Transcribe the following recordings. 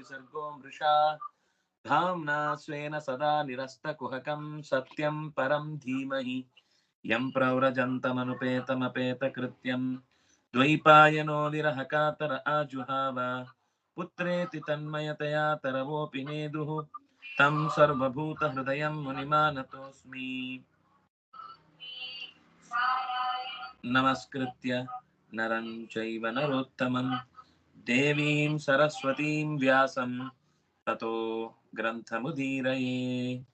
त्रिसर्गो मृषा। धाम्ना स्वेन सदा निरस्तकुहकं सत्यं परं धीमहि। यं प्रव्रजन्तमनुपेतमपेतकृत्यं। द्वैपायनो विरहकातर आजुहाव। पुत्रेति तन्मयतया तरवोऽपि नेदुः तं सर्वभूतहृदयं मुनिमानतोऽस्मि। नमस्कृत्य नरं चैव नरोत्तमं देवीं सरस्वतीं व्यासं ततो ग्रन्थमुदीरये।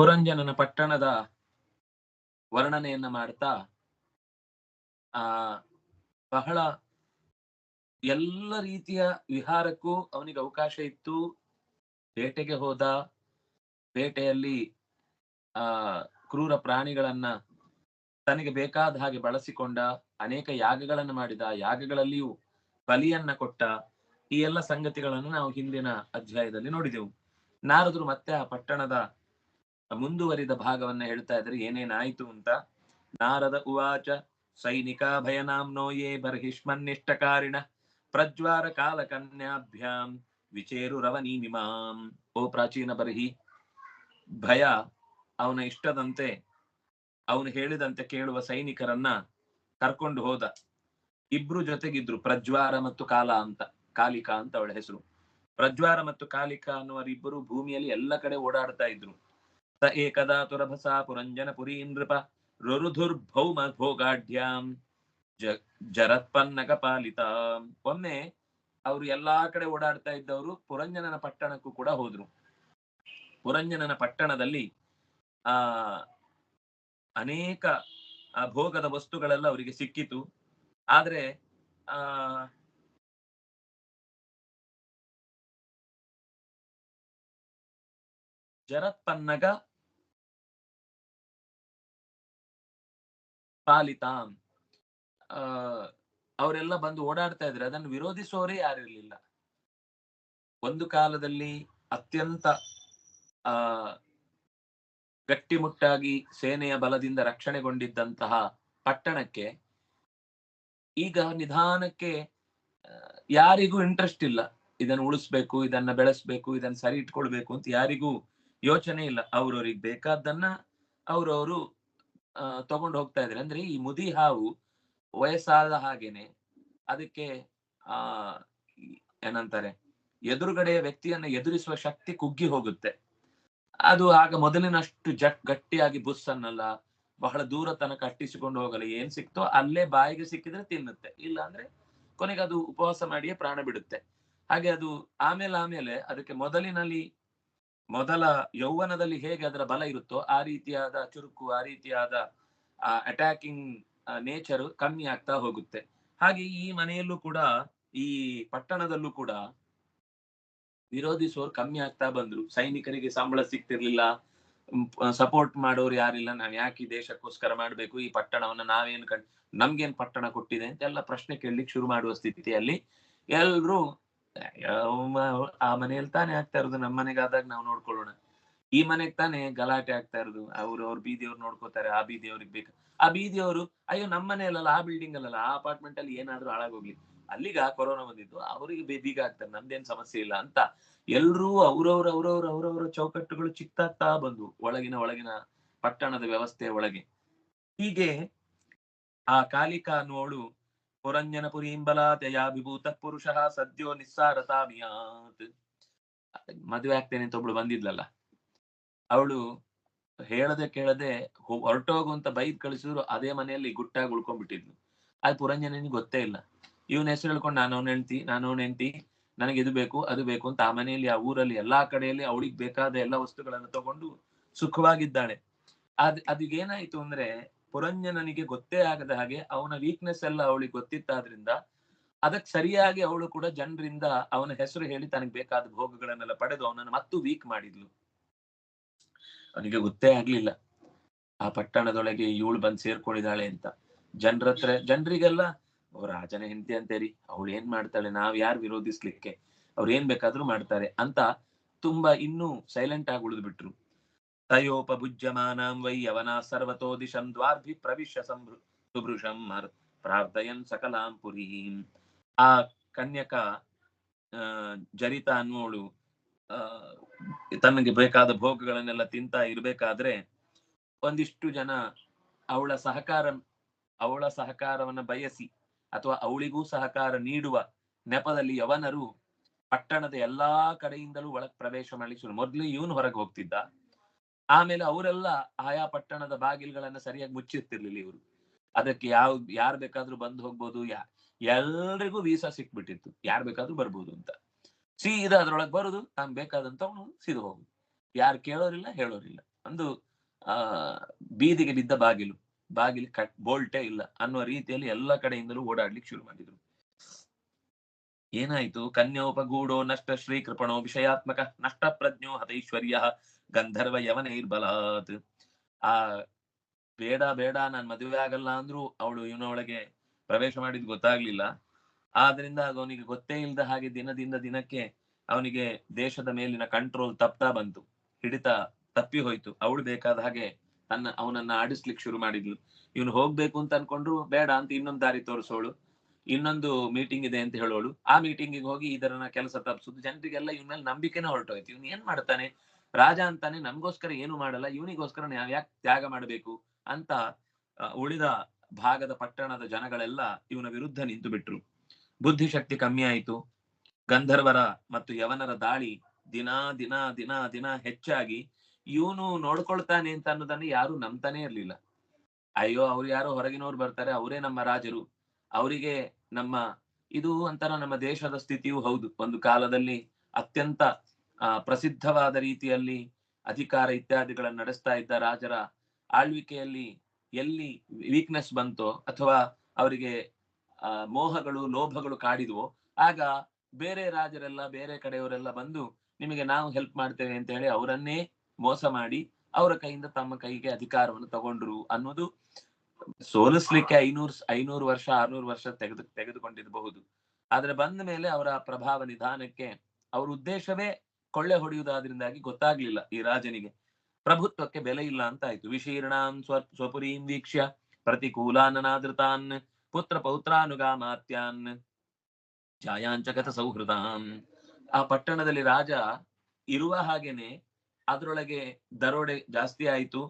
ಪುರಂಜನನ ಪಟ್ಟಣದ ವರ್ಣನೆಯನ್ನ ಮಾಡ್ತಾ, ಆ, ಬಹಳ ಎಲ್ಲ ರೀತಿಯ ವಿಹಾರಕ್ಕೂ ಅವನಿಗೆ ಅವಕಾಶ ಇತ್ತು. ಬೇಟೆಗೆ ಹೋದ, ಬೇಟೆಯಲ್ಲಿ, ಆ, ಕ್ರೂರ ಪ್ರಾಣಿಗಳನ್ನ ತನಗೆ ಬೇಕಾದ ಹಾಗೆ ಬಳಸಿಕೊಂಡ, ಅನೇಕ ಯಾಗಗಳನ್ನು ಮಾಡಿದ, ಯಾಗಗಳಲ್ಲಿಯೂ ಬಲಿಯನ್ನ ಕೊಟ್ಟ ಈ ಎಲ್ಲ ಸಂಗತಿಗಳನ್ನು ನಾವು ಹಿಂದಿನ ಅಧ್ಯಾಯದಲ್ಲಿ ನೋಡಿದೆವು. ನಾರದರು ಮತ್ತೆ ಆ ಪಟ್ಟಣದ ಮುಂದುವರಿದ ಭಾಗವನ್ನ ಹೇಳ್ತಾ ಇದ್ರೆ ಏನೇನಾಯ್ತು ಅಂತ. ನಾರದ ಉವಾಚ, ಸೈನಿಕ ಭಯನಾಮ್ನೋ ಯೇ ಬರ್ಹಿಷ್ಮನ್ನಿಷ್ಟಕಾರಿಣ ಪ್ರಜ್ವಾರ ಕಾಲ ಕನ್ಯಾಭ್ಯಾಂ ವಿಚೇರು ರವನೀಮಿಮಾಂ ಓ ಪ್ರಾಚೀನ ಬರ್ಹಿ, ಭಯ ಅವನ ಇಷ್ಟದಂತೆ, ಅವನು ಹೇಳಿದಂತೆ ಕೇಳುವ ಸೈನಿಕರನ್ನ ಕರ್ಕೊಂಡು ಹೋದ. ಇಬ್ರು ಜೊತೆಗಿದ್ರು, ಪ್ರಜ್ವಾರ ಮತ್ತು ಕಾಲ ಅಂತ, ಕಾಲಿಕಾ ಅಂತ ಅವಳ ಹೆಸರು. ಪ್ರಜ್ವಾರ ಮತ್ತು ಕಾಲಿಕಾ ಅನ್ನುವರಿಬ್ಬರು ಭೂಮಿಯಲ್ಲಿ ಎಲ್ಲ ಕಡೆ ಓಡಾಡ್ತಾ ಇದ್ರು. ಸ ಏಕದಾ ತುರಭಸಾ ಪುರಂಜನ ಪುರಿ ನೃಪ ರುರುಧುರ್ಭೌಮ ಭೋಗಾಢ್ಯಾಂ ಜ ಜರತ್ಪನ್ನಗ ಪಾಲಿತ ಒಮ್ಮೆ ಅವರು ಎಲ್ಲಾ ಕಡೆ ಓಡಾಡ್ತಾ ಇದ್ದವರು ಪುರಂಜನನ ಪಟ್ಟಣಕ್ಕೂ ಕೂಡ ಹೋದ್ರು. ಪುರಂಜನನ ಪಟ್ಟಣದಲ್ಲಿ, ಆ, ಅನೇಕ, ಆ, ಭೋಗದ ವಸ್ತುಗಳೆಲ್ಲ ಅವರಿಗೆ ಸಿಕ್ಕಿತು. ಆದ್ರೆ, ಆ, ಜರತ್ಪನ್ನಗ ಪಾಲಿತಾಂ. ಆ, ಅವರೆಲ್ಲ ಬಂದು ಓಡಾಡ್ತಾ ಇದ್ರೆ ಅದನ್ನು ವಿರೋಧಿಸುವವರೇ ಇರಲಿಲ್ಲ. ಒಂದು ಕಾಲದಲ್ಲಿ ಅತ್ಯಂತ, ಆ, ಗಟ್ಟಿಮುಟ್ಟಾಗಿ ಸೇನೆಯ ಬಲದಿಂದ ರಕ್ಷಣೆಗೊಂಡಿದ್ದಂತಹ ಪಟ್ಟಣಕ್ಕೆ ಈಗ ನಿಧಾನಕ್ಕೆ ಯಾರಿಗೂ ಇಂಟ್ರೆಸ್ಟ್ ಇಲ್ಲ. ಇದನ್ನು ಉಳಿಸ್ಬೇಕು, ಇದನ್ನ ಬೆಳೆಸ್ಬೇಕು, ಇದನ್ನ ಸರಿ ಇಟ್ಕೊಳ್ಬೇಕು ಅಂತ ಯಾರಿಗೂ ಯೋಚನೆ ಇಲ್ಲ. ಅವ್ರವ್ರಿಗೆ ಬೇಕಾದ್ದನ್ನ ಅವ್ರವರು ತಗೊಂಡು ಹೋಗ್ತಾ ಇದ್ರೆ ಅಂದ್ರೆ ಈ ಮುದಿ ಹಾವು ವಯಸ್ಸಾದ ಹಾಗೇನೆ ಅದಕ್ಕೆ, ಆ ಏನಂತಾರೆ, ಎದುರುಗಡೆಯ ವ್ಯಕ್ತಿಯನ್ನ ಎದುರಿಸುವ ಶಕ್ತಿ ಕುಗ್ಗಿ ಹೋಗುತ್ತೆ. ಅದು ಆಗ ಮೊದಲಿನಷ್ಟು ಜಟ್ ಗಟ್ಟಿಯಾಗಿ ಬುಸ್ ಅನ್ನಲ್ಲ ಬಹಳ ದೂರ ತನಕ ಅಟ್ಟಿಸಿಕೊಂಡು ಹೋಗಲ್ಲ, ಏನ್ ಸಿಕ್ತೋ ಅಲ್ಲೇ ಬಾಯಿಗೆ ಸಿಕ್ಕಿದ್ರೆ ತಿನ್ನುತ್ತೆ. ಇಲ್ಲ ಅಂದ್ರೆ ಕೊನೆಗೆ ಅದು ಉಪವಾಸ ಮಾಡಿಯೇ ಪ್ರಾಣ ಬಿಡುತ್ತೆ. ಹಾಗೆ ಅದು ಆಮೇಲೆ ಆಮೇಲೆ ಅದಕ್ಕೆ ಮೊದಲಿನಲ್ಲಿ ಮೊದಲ ಯೌವನದಲ್ಲಿ ಹೇಗೆ ಅದರ ಬಲ ಇರುತ್ತೋ ಆ ರೀತಿಯಾದ ಚುರುಕು, ಆ ರೀತಿಯಾದ ಅಟ್ಯಾಕಿಂಗ್ ನೇಚರ್ ಕಮ್ಮಿ ಆಗ್ತಾ ಹೋಗುತ್ತೆ. ಹಾಗೆ ಈ ಮನೆಯಲ್ಲೂ ಕೂಡ, ಈ ಪಟ್ಟಣದಲ್ಲೂ ಕೂಡ ವಿರೋಧಿಸುವವರು ಕಮ್ಮಿ ಆಗ್ತಾ ಬಂದ್ರು. ಸೈನಿಕರಿಗೆ ಸಂಬಳ ಸಿಗ್ತಿರ್ಲಿಲ್ಲ. ಸಪೋರ್ಟ್ ಮಾಡೋರು ಯಾರಿಲ್ಲ. ನಾವ್ ಯಾಕೆ ದೇಶಕ್ಕೋಸ್ಕರ ಮಾಡ್ಬೇಕು? ಈ ಪಟ್ಟಣವನ್ನ ನಾವೇನ್ ಕಂಡ್ ನಮ್ಗೇನ್ ಪಟ್ಟಣ ಕೊಟ್ಟಿದೆ ಅಂತ ಎಲ್ಲ ಪ್ರಶ್ನೆ ಕೇಳಲಿಕ್ಕೆ ಶುರು ಮಾಡುವ ಸ್ಥಿತಿಯಲ್ಲಿ ಎಲ್ರು ಆ ಮನೆಯಲ್ಲಿ ತಾನೇ ಆಗ್ತಾ ಇರೋದು ನಮ್ಮ ಆದಾಗ ನಾವು ನೋಡ್ಕೊಳ್ಳೋಣ. ಈ ಮನೆಗ್ ತಾನೇ ಗಲಾಟೆ ಆಗ್ತಾ ಇರೋದು, ಅವ್ರು, ಅವ್ರ ಬೀದಿಯವ್ರು ನೋಡ್ಕೋತಾರೆ, ಆ ಬೀದಿಯವ್ರಿಗೆ ಬೇಕು. ಆ ಬೀದಿಯವರು, ಅಯ್ಯೋ ನಮ್ಮ ಮನೆಯಲ್ಲ ಆ ಬಿಲ್ಡಿಂಗ್ ಅಲ್ಲಲ್ಲ, ಆ ಅಪಾರ್ಟ್ಮೆಂಟ್ ಅಲ್ಲಿ ಏನಾದ್ರೂ ಹಾಳಾಗೋಗ್ಲಿ. ಅಲ್ಲಿಗ ಕೊರೋನಾ ಬಂದಿದ್ದು ಅವರಿಗೆ ಬೀಗ ಆಗ್ತಾರೆ, ನಮ್ದೇನ್ ಸಮಸ್ಯೆ ಇಲ್ಲ ಅಂತ. ಎಲ್ರೂ ಅವ್ರವ್ರ ಅವ್ರವ್ರ ಅವ್ರವ್ರ ಚೌಕಟ್ಟುಗಳು ಚಿಕ್ತಾಗ್ತಾ ಬಂದು ಒಳಗಿನ ಒಳಗಿನ ಪಟ್ಟಣದ ವ್ಯವಸ್ಥೆ ಒಳಗೆ. ಹೀಗೆ ಆ ಕಾಲಿಕಾ ಅನ್ನುವಳು ಪುರಂಜನ ಪುರೀಂಬಲಾತಯಾಭಿಭೂತ ಪುರುಷ ಸದ್ಯೋ ನಿಸ್ಸಾರತಾಮಿಯಾತ್ ಮದುವೆ ಆಗ್ತೇನೆ ಅಂತ ಒಬ್ಳು ಬಂದಿದ್ಲಲ್ಲ ಅವಳು ಹೇಳದೆ ಕೇಳದೆ ಹೊರಟೋಗುವಂತ ಬೈದ್ ಕಳಿಸಿದ್ರು, ಅದೇ ಮನೆಯಲ್ಲಿ ಗುಟ್ಟಾಗಿ ಉಳ್ಕೊಂಡ್ಬಿಟ್ಟಿದ್ಲು. ಅದು ಪುರಂಜನಿಗೆ ಗೊತ್ತೇ ಇಲ್ಲ. ಇವನ ಹೆಸರು ಹೇಳ್ಕೊಂಡು, ನಾನು ಅವ್ನ ಹೆಂಡ್ತಿ, ನಾನು ಅವ್ನ ಹೆಂಡ್ತಿ, ನನಗೆ ಇದು ಬೇಕು, ಅದು ಬೇಕು ಅಂತ ಆ ಮನೆಯಲ್ಲಿ, ಆ ಊರಲ್ಲಿ, ಎಲ್ಲಾ ಕಡೆಯಲ್ಲಿ ಅವಳಿಗೆ ಬೇಕಾದ ಎಲ್ಲಾ ವಸ್ತುಗಳನ್ನು ತಗೊಂಡು ಸುಖವಾಗಿದ್ದಾಳೆ. ಅದ್ ಅದೀಗೇನಾಯ್ತು ಅಂದ್ರೆ ಪುರಂಜನನಿಗೆ ಗೊತ್ತೇ ಆಗದ ಹಾಗೆ ಅವನ ವೀಕ್ನೆಸ್ ಎಲ್ಲ ಅವಳಿಗೆ ಗೊತ್ತಿತ್ತಾದ್ರಿಂದ ಅದಕ್ಕೆ ಸರಿಯಾಗಿ ಅವಳು ಕೂಡ ಜನರಿಂದ ಅವನ ಹೆಸರು ಹೇಳಿ ತನಗೆ ಬೇಕಾದ ಭೋಗಗಳನ್ನೆಲ್ಲ ಪಡೆದು ಅವನನ್ನು ಮತ್ತು ವೀಕ್ ಮಾಡಿದ್ಲು. ಅವನಿಗೆ ಗೊತ್ತೇ ಆಗ್ಲಿಲ್ಲ. ಆ ಪಟ್ಟಣದೊಳಗೆ ಇವಳು ಬಂದು ಸೇರ್ಕೊಂಡಿದ್ದಾಳೆ ಅಂತ. ಜನರ ಹತ್ರ ಜನರಿಗೆಲ್ಲ ರಾಜನ ಹೆಂಡತಿ ಅಂತೇರಿ, ಅವಳು ಏನ್ ಮಾಡ್ತಾಳೆ, ನಾವ್ ಯಾರು ವಿರೋಧಿಸ್ಲಿಕ್ಕೆ? ಅವ್ರು ಏನ್ ಬೇಕಾದ್ರೂ ಮಾಡ್ತಾರೆ ಅಂತ ತುಂಬಾ ಇನ್ನೂ ಸೈಲೆಂಟ್ ಆಗಿ ಉಳಿದು ಬಿಟ್ರು. ತಯೋಪಭುಜ್ಯಮಾನಾಂ ವೈ ಯವನ ಸರ್ವತೋ ದಿಶಂ ದ್ವಾರ್ಭಿ ಪ್ರವಿಶ್ಯ ಮರ್- ಪ್ರಾರ್ಥಯನ್ ಸಕಲಾಂ ಪುರೀಂ ಆ ಕನ್ಯಕ ಜರಿತ ಅನ್ನೋಳು ತನಗೆ ಬೇಕಾದ ಭೋಗಗಳನ್ನೆಲ್ಲ ತಿಂತಾ ಇರಬೇಕಾದ್ರೆ ಒಂದಿಷ್ಟು ಜನ ಅವಳ ಸಹಕಾರ, ಅವಳ ಸಹಕಾರವನ್ನ ಬಯಸಿ ಅಥವಾ ಅವಳಿಗೂ ಸಹಕಾರ ನೀಡುವ ನೆಪದಲ್ಲಿ ಯವನರು ಪಟ್ಟಣದ ಎಲ್ಲಾ ಕಡೆಯಿಂದಲೂ ಒಳಗ್ ಪ್ರವೇಶ ಮಾಡಿಸಲು ಮೊದಲು ಇವನು ಹೊರಗೆ ಹೋಗ್ತಿದ್ದ. ಆಮೇಲೆ ಅವರೆಲ್ಲ ಆಯಾ ಪಟ್ಟಣದ ಬಾಗಿಲುಗಳನ್ನ ಸರಿಯಾಗಿ ಮುಚ್ಚಿರ್ತಿರ್ಲಿಲ್ಲ ಇವರು. ಅದಕ್ಕೆ ಯಾವ, ಯಾರ್ ಬೇಕಾದ್ರೂ ಬಂದು ಹೋಗ್ಬೋದು, ಯಾ, ಎಲ್ರಿಗೂ ವೀಸಾ ಸಿಕ್ಬಿಟ್ಟಿತ್ತು. ಯಾರ್ ಬೇಕಾದ್ರೂ ಬರ್ಬೋದು ಅಂತ. ಸೀದಾ ಅದ್ರೊಳಗೆ ಬರುದು, ನಮ್ಗೆ ಬೇಕಾದಂತ ಅವನು ಸೀದಾ ಹೋಗುದು ಯಾರು ಕೇಳೋರಿಲ್ಲ, ಹೇಳೋರಿಲ್ಲ. ಒಂದು, ಆ, ಬೀದಿಗೆ ಬಿದ್ದ ಬಾಗಿಲು. ಬಾಗಿಲು ಕಟ್, ಬೋಲ್ಟೇ ಇಲ್ಲ. ಅನ್ನುವ ರೀತಿಯಲ್ಲಿ ಎಲ್ಲ ಕಡೆಯಿಂದಲೂ ಓಡಾಡ್ಲಿಕ್ಕೆ ಶುರು ಮಾಡಿದ್ರು. ಏನಾಯ್ತು? ಕನ್ಯೋಪಗೂಡೋ ನಷ್ಟ ಶ್ರೀ ಕೃಪಣೋ ವಿಷಯಾತ್ಮಕ ನಷ್ಟ ಪ್ರಜ್ಞೋ ಹತೈಶ್ವರ್ಯ. ಗಂಧರ್ವ ಯವನೈರ್ಬಲಾತ್ ಆ ಬೇಡ ಬೇಡ ನಾನ್ ಮದುವೆ ಆಗಲ್ಲ ಅಂದ್ರೂ ಅವಳು ಇವನೊಳಗೆ ಪ್ರವೇಶ ಮಾಡಿದ್ ಗೊತ್ತಾಗ್ಲಿಲ್ಲ. ಆದ್ರಿಂದ ಅವನಿಗೆ ಗೊತ್ತೇ ಇಲ್ಲದ ಹಾಗೆ ದಿನದಿಂದ ದಿನಕ್ಕೆ ಅವನಿಗೆ ದೇಶದ ಮೇಲಿನ ಕಂಟ್ರೋಲ್ ತಪ್ತಾ ಬಂತು. ಹಿಡಿತ ತಪ್ಪಿ ಹೋಯ್ತು. ಅವಳು ಬೇಕಾದ ಹಾಗೆ ತನ್ನ ಅವನನ್ನ ಆಡಿಸ್ಲಿಕ್ಕೆ ಶುರು ಮಾಡಿದ್ಲು. ಇವನು ಹೋಗ್ಬೇಕು ಅಂತ ಅನ್ಕೊಂಡ್ರು ಬೇಡ ಅಂತ ಇನ್ನೊಂದು ದಾರಿ ತೋರಿಸೋಳು. ಇನ್ನೊಂದು ಮೀಟಿಂಗ್ ಇದೆ ಅಂತ ಹೇಳೋಳು. ಆ ಮೀಟಿಂಗಿಗೆ ಹೋಗಿ ಇದರನ್ನ ಕೆಲಸ ತಪ್ಪಿಸುದು ಜನರಿಗೆಲ್ಲ ಇವನ ಮೇಲೆ ನಂಬಿಕೆನೇ ಹೊರಟೋಯ್ತು. ಇವನು ಏನ್ ಮಾಡ್ತಾನೆ? ರಾಜ ಅಂತಾನೆ ನಮ್ಗೋಸ್ಕರ ಏನು ಮಾಡಲ್ಲ, ಇವನಿಗೋಸ್ಕರ ನಾವ್ ಯಾಕೆ ತ್ಯಾಗ ಮಾಡಬೇಕು ಅಂತ ಉಳಿದ ಭಾಗದ ಪಟ್ಟಣದ ಜನಗಳೆಲ್ಲ ಇವನ ವಿರುದ್ಧ ನಿಂತು ಬಿಟ್ರು. ಬುದ್ಧಿಶಕ್ತಿ ಕಮ್ಮಿ ಆಯಿತು. ಗಂಧರ್ವರ ಮತ್ತು ಯವನರ ದಾಳಿ ದಿನ ದಿನ ದಿನ ದಿನ ಹೆಚ್ಚಾಗಿ ಇವನು ನೋಡ್ಕೊಳ್ತಾನೆ ಅಂತ ಅನ್ನೋದನ್ನ ಯಾರು ನಂಬ್ತಾನೆ ಇರ್ಲಿಲ್ಲ. ಅಯ್ಯೋ, ಅವ್ರು ಯಾರೋ ಹೊರಗಿನವ್ರು ಬರ್ತಾರೆ, ಅವರೇ ನಮ್ಮ ರಾಜರು. ಅವರಿಗೆ ನಮ್ಮ, ಇದು ಅಂತರ ನಮ್ಮ ದೇಶದ ಸ್ಥಿತಿಯೂ ಹೌದು. ಒಂದು ಕಾಲದಲ್ಲಿ ಅತ್ಯಂತ ಪ್ರಸಿದ್ಧವಾದ ರೀತಿಯಲ್ಲಿ ಅಧಿಕಾರ ಇತ್ಯಾದಿಗಳನ್ನು ನಡೆಸ್ತಾ ಇದ್ದ ರಾಜರ ಆಳ್ವಿಕೆಯಲ್ಲಿ ಎಲ್ಲಿ ವೀಕ್ನೆಸ್ ಬಂತೋ ಅಥವಾ ಅವರಿಗೆ ಮೋಹಗಳು, ಲೋಭಗಳು ಕಾಡಿದ್ವೋ, ಆಗ ಬೇರೆ ರಾಜರೆಲ್ಲ, ಬೇರೆ ಕಡೆಯವರೆಲ್ಲ ಬಂದು ನಿಮಗೆ ನಾವು ಹೆಲ್ಪ್ ಮಾಡ್ತೇವೆ ಅಂತ ಹೇಳಿ ಅವರನ್ನೇ ಮೋಸ ಮಾಡಿ ಅವರ ಕೈಯಿಂದ ತಮ್ಮ ಕೈಗೆ ಅಧಿಕಾರವನ್ನು ತಗೊಂಡ್ರು ಅನ್ನೋದು ಸೋಲಿಸ್ಲಿಕ್ಕೆ ಐನೂರು ಐನೂರು ವರ್ಷ, ಆರ್ನೂರು ವರ್ಷ ತೆಗೆದು, ತೆಗೆದುಕೊಂಡಿರಬಹುದು. ಆದ್ರೆ ಬಂದ ಮೇಲೆ ಅವರ ಪ್ರಭಾವ ನಿಧಾನಕ್ಕೆ, ಅವ್ರ ಉದ್ದೇಶವೇ ಕೊಳ್ಳೆ ಹೊಡೆಯುವುದಾದ್ರಿಂದಾಗಿ ಗೊತ್ತಾಗ್ಲಿಲ್ಲ ಈ ರಾಜನಿಗೆ. ಪ್ರಭುತ್ವಕ್ಕೆ ಬೆಲೆ ಇಲ್ಲ ಅಂತ ಆಯ್ತು. ವಿಶೀರ್ಣಾಂ ಸ್ವ, ಸ್ವಪುರೀಂ ವೀಕ್ಷ್ಯ, ಪ್ರತಿಕೂಲಾನನಾದೃತಾನ್, ಪುತ್ರ ಪೌತ್ರಾನುಗಾಮಾತ್ಯಾನ್ ಛಾಯಾಂಚಕಥ ಸೌಹೃದಾನ್ ಆ ಪಟ್ಟಣದಲ್ಲಿ ರಾಜ ಇರುವ ಹಾಗೇನೆ ಅದರೊಳಗೆ ದರೋಡೆ ಜಾಸ್ತಿ ಆಯಿತು.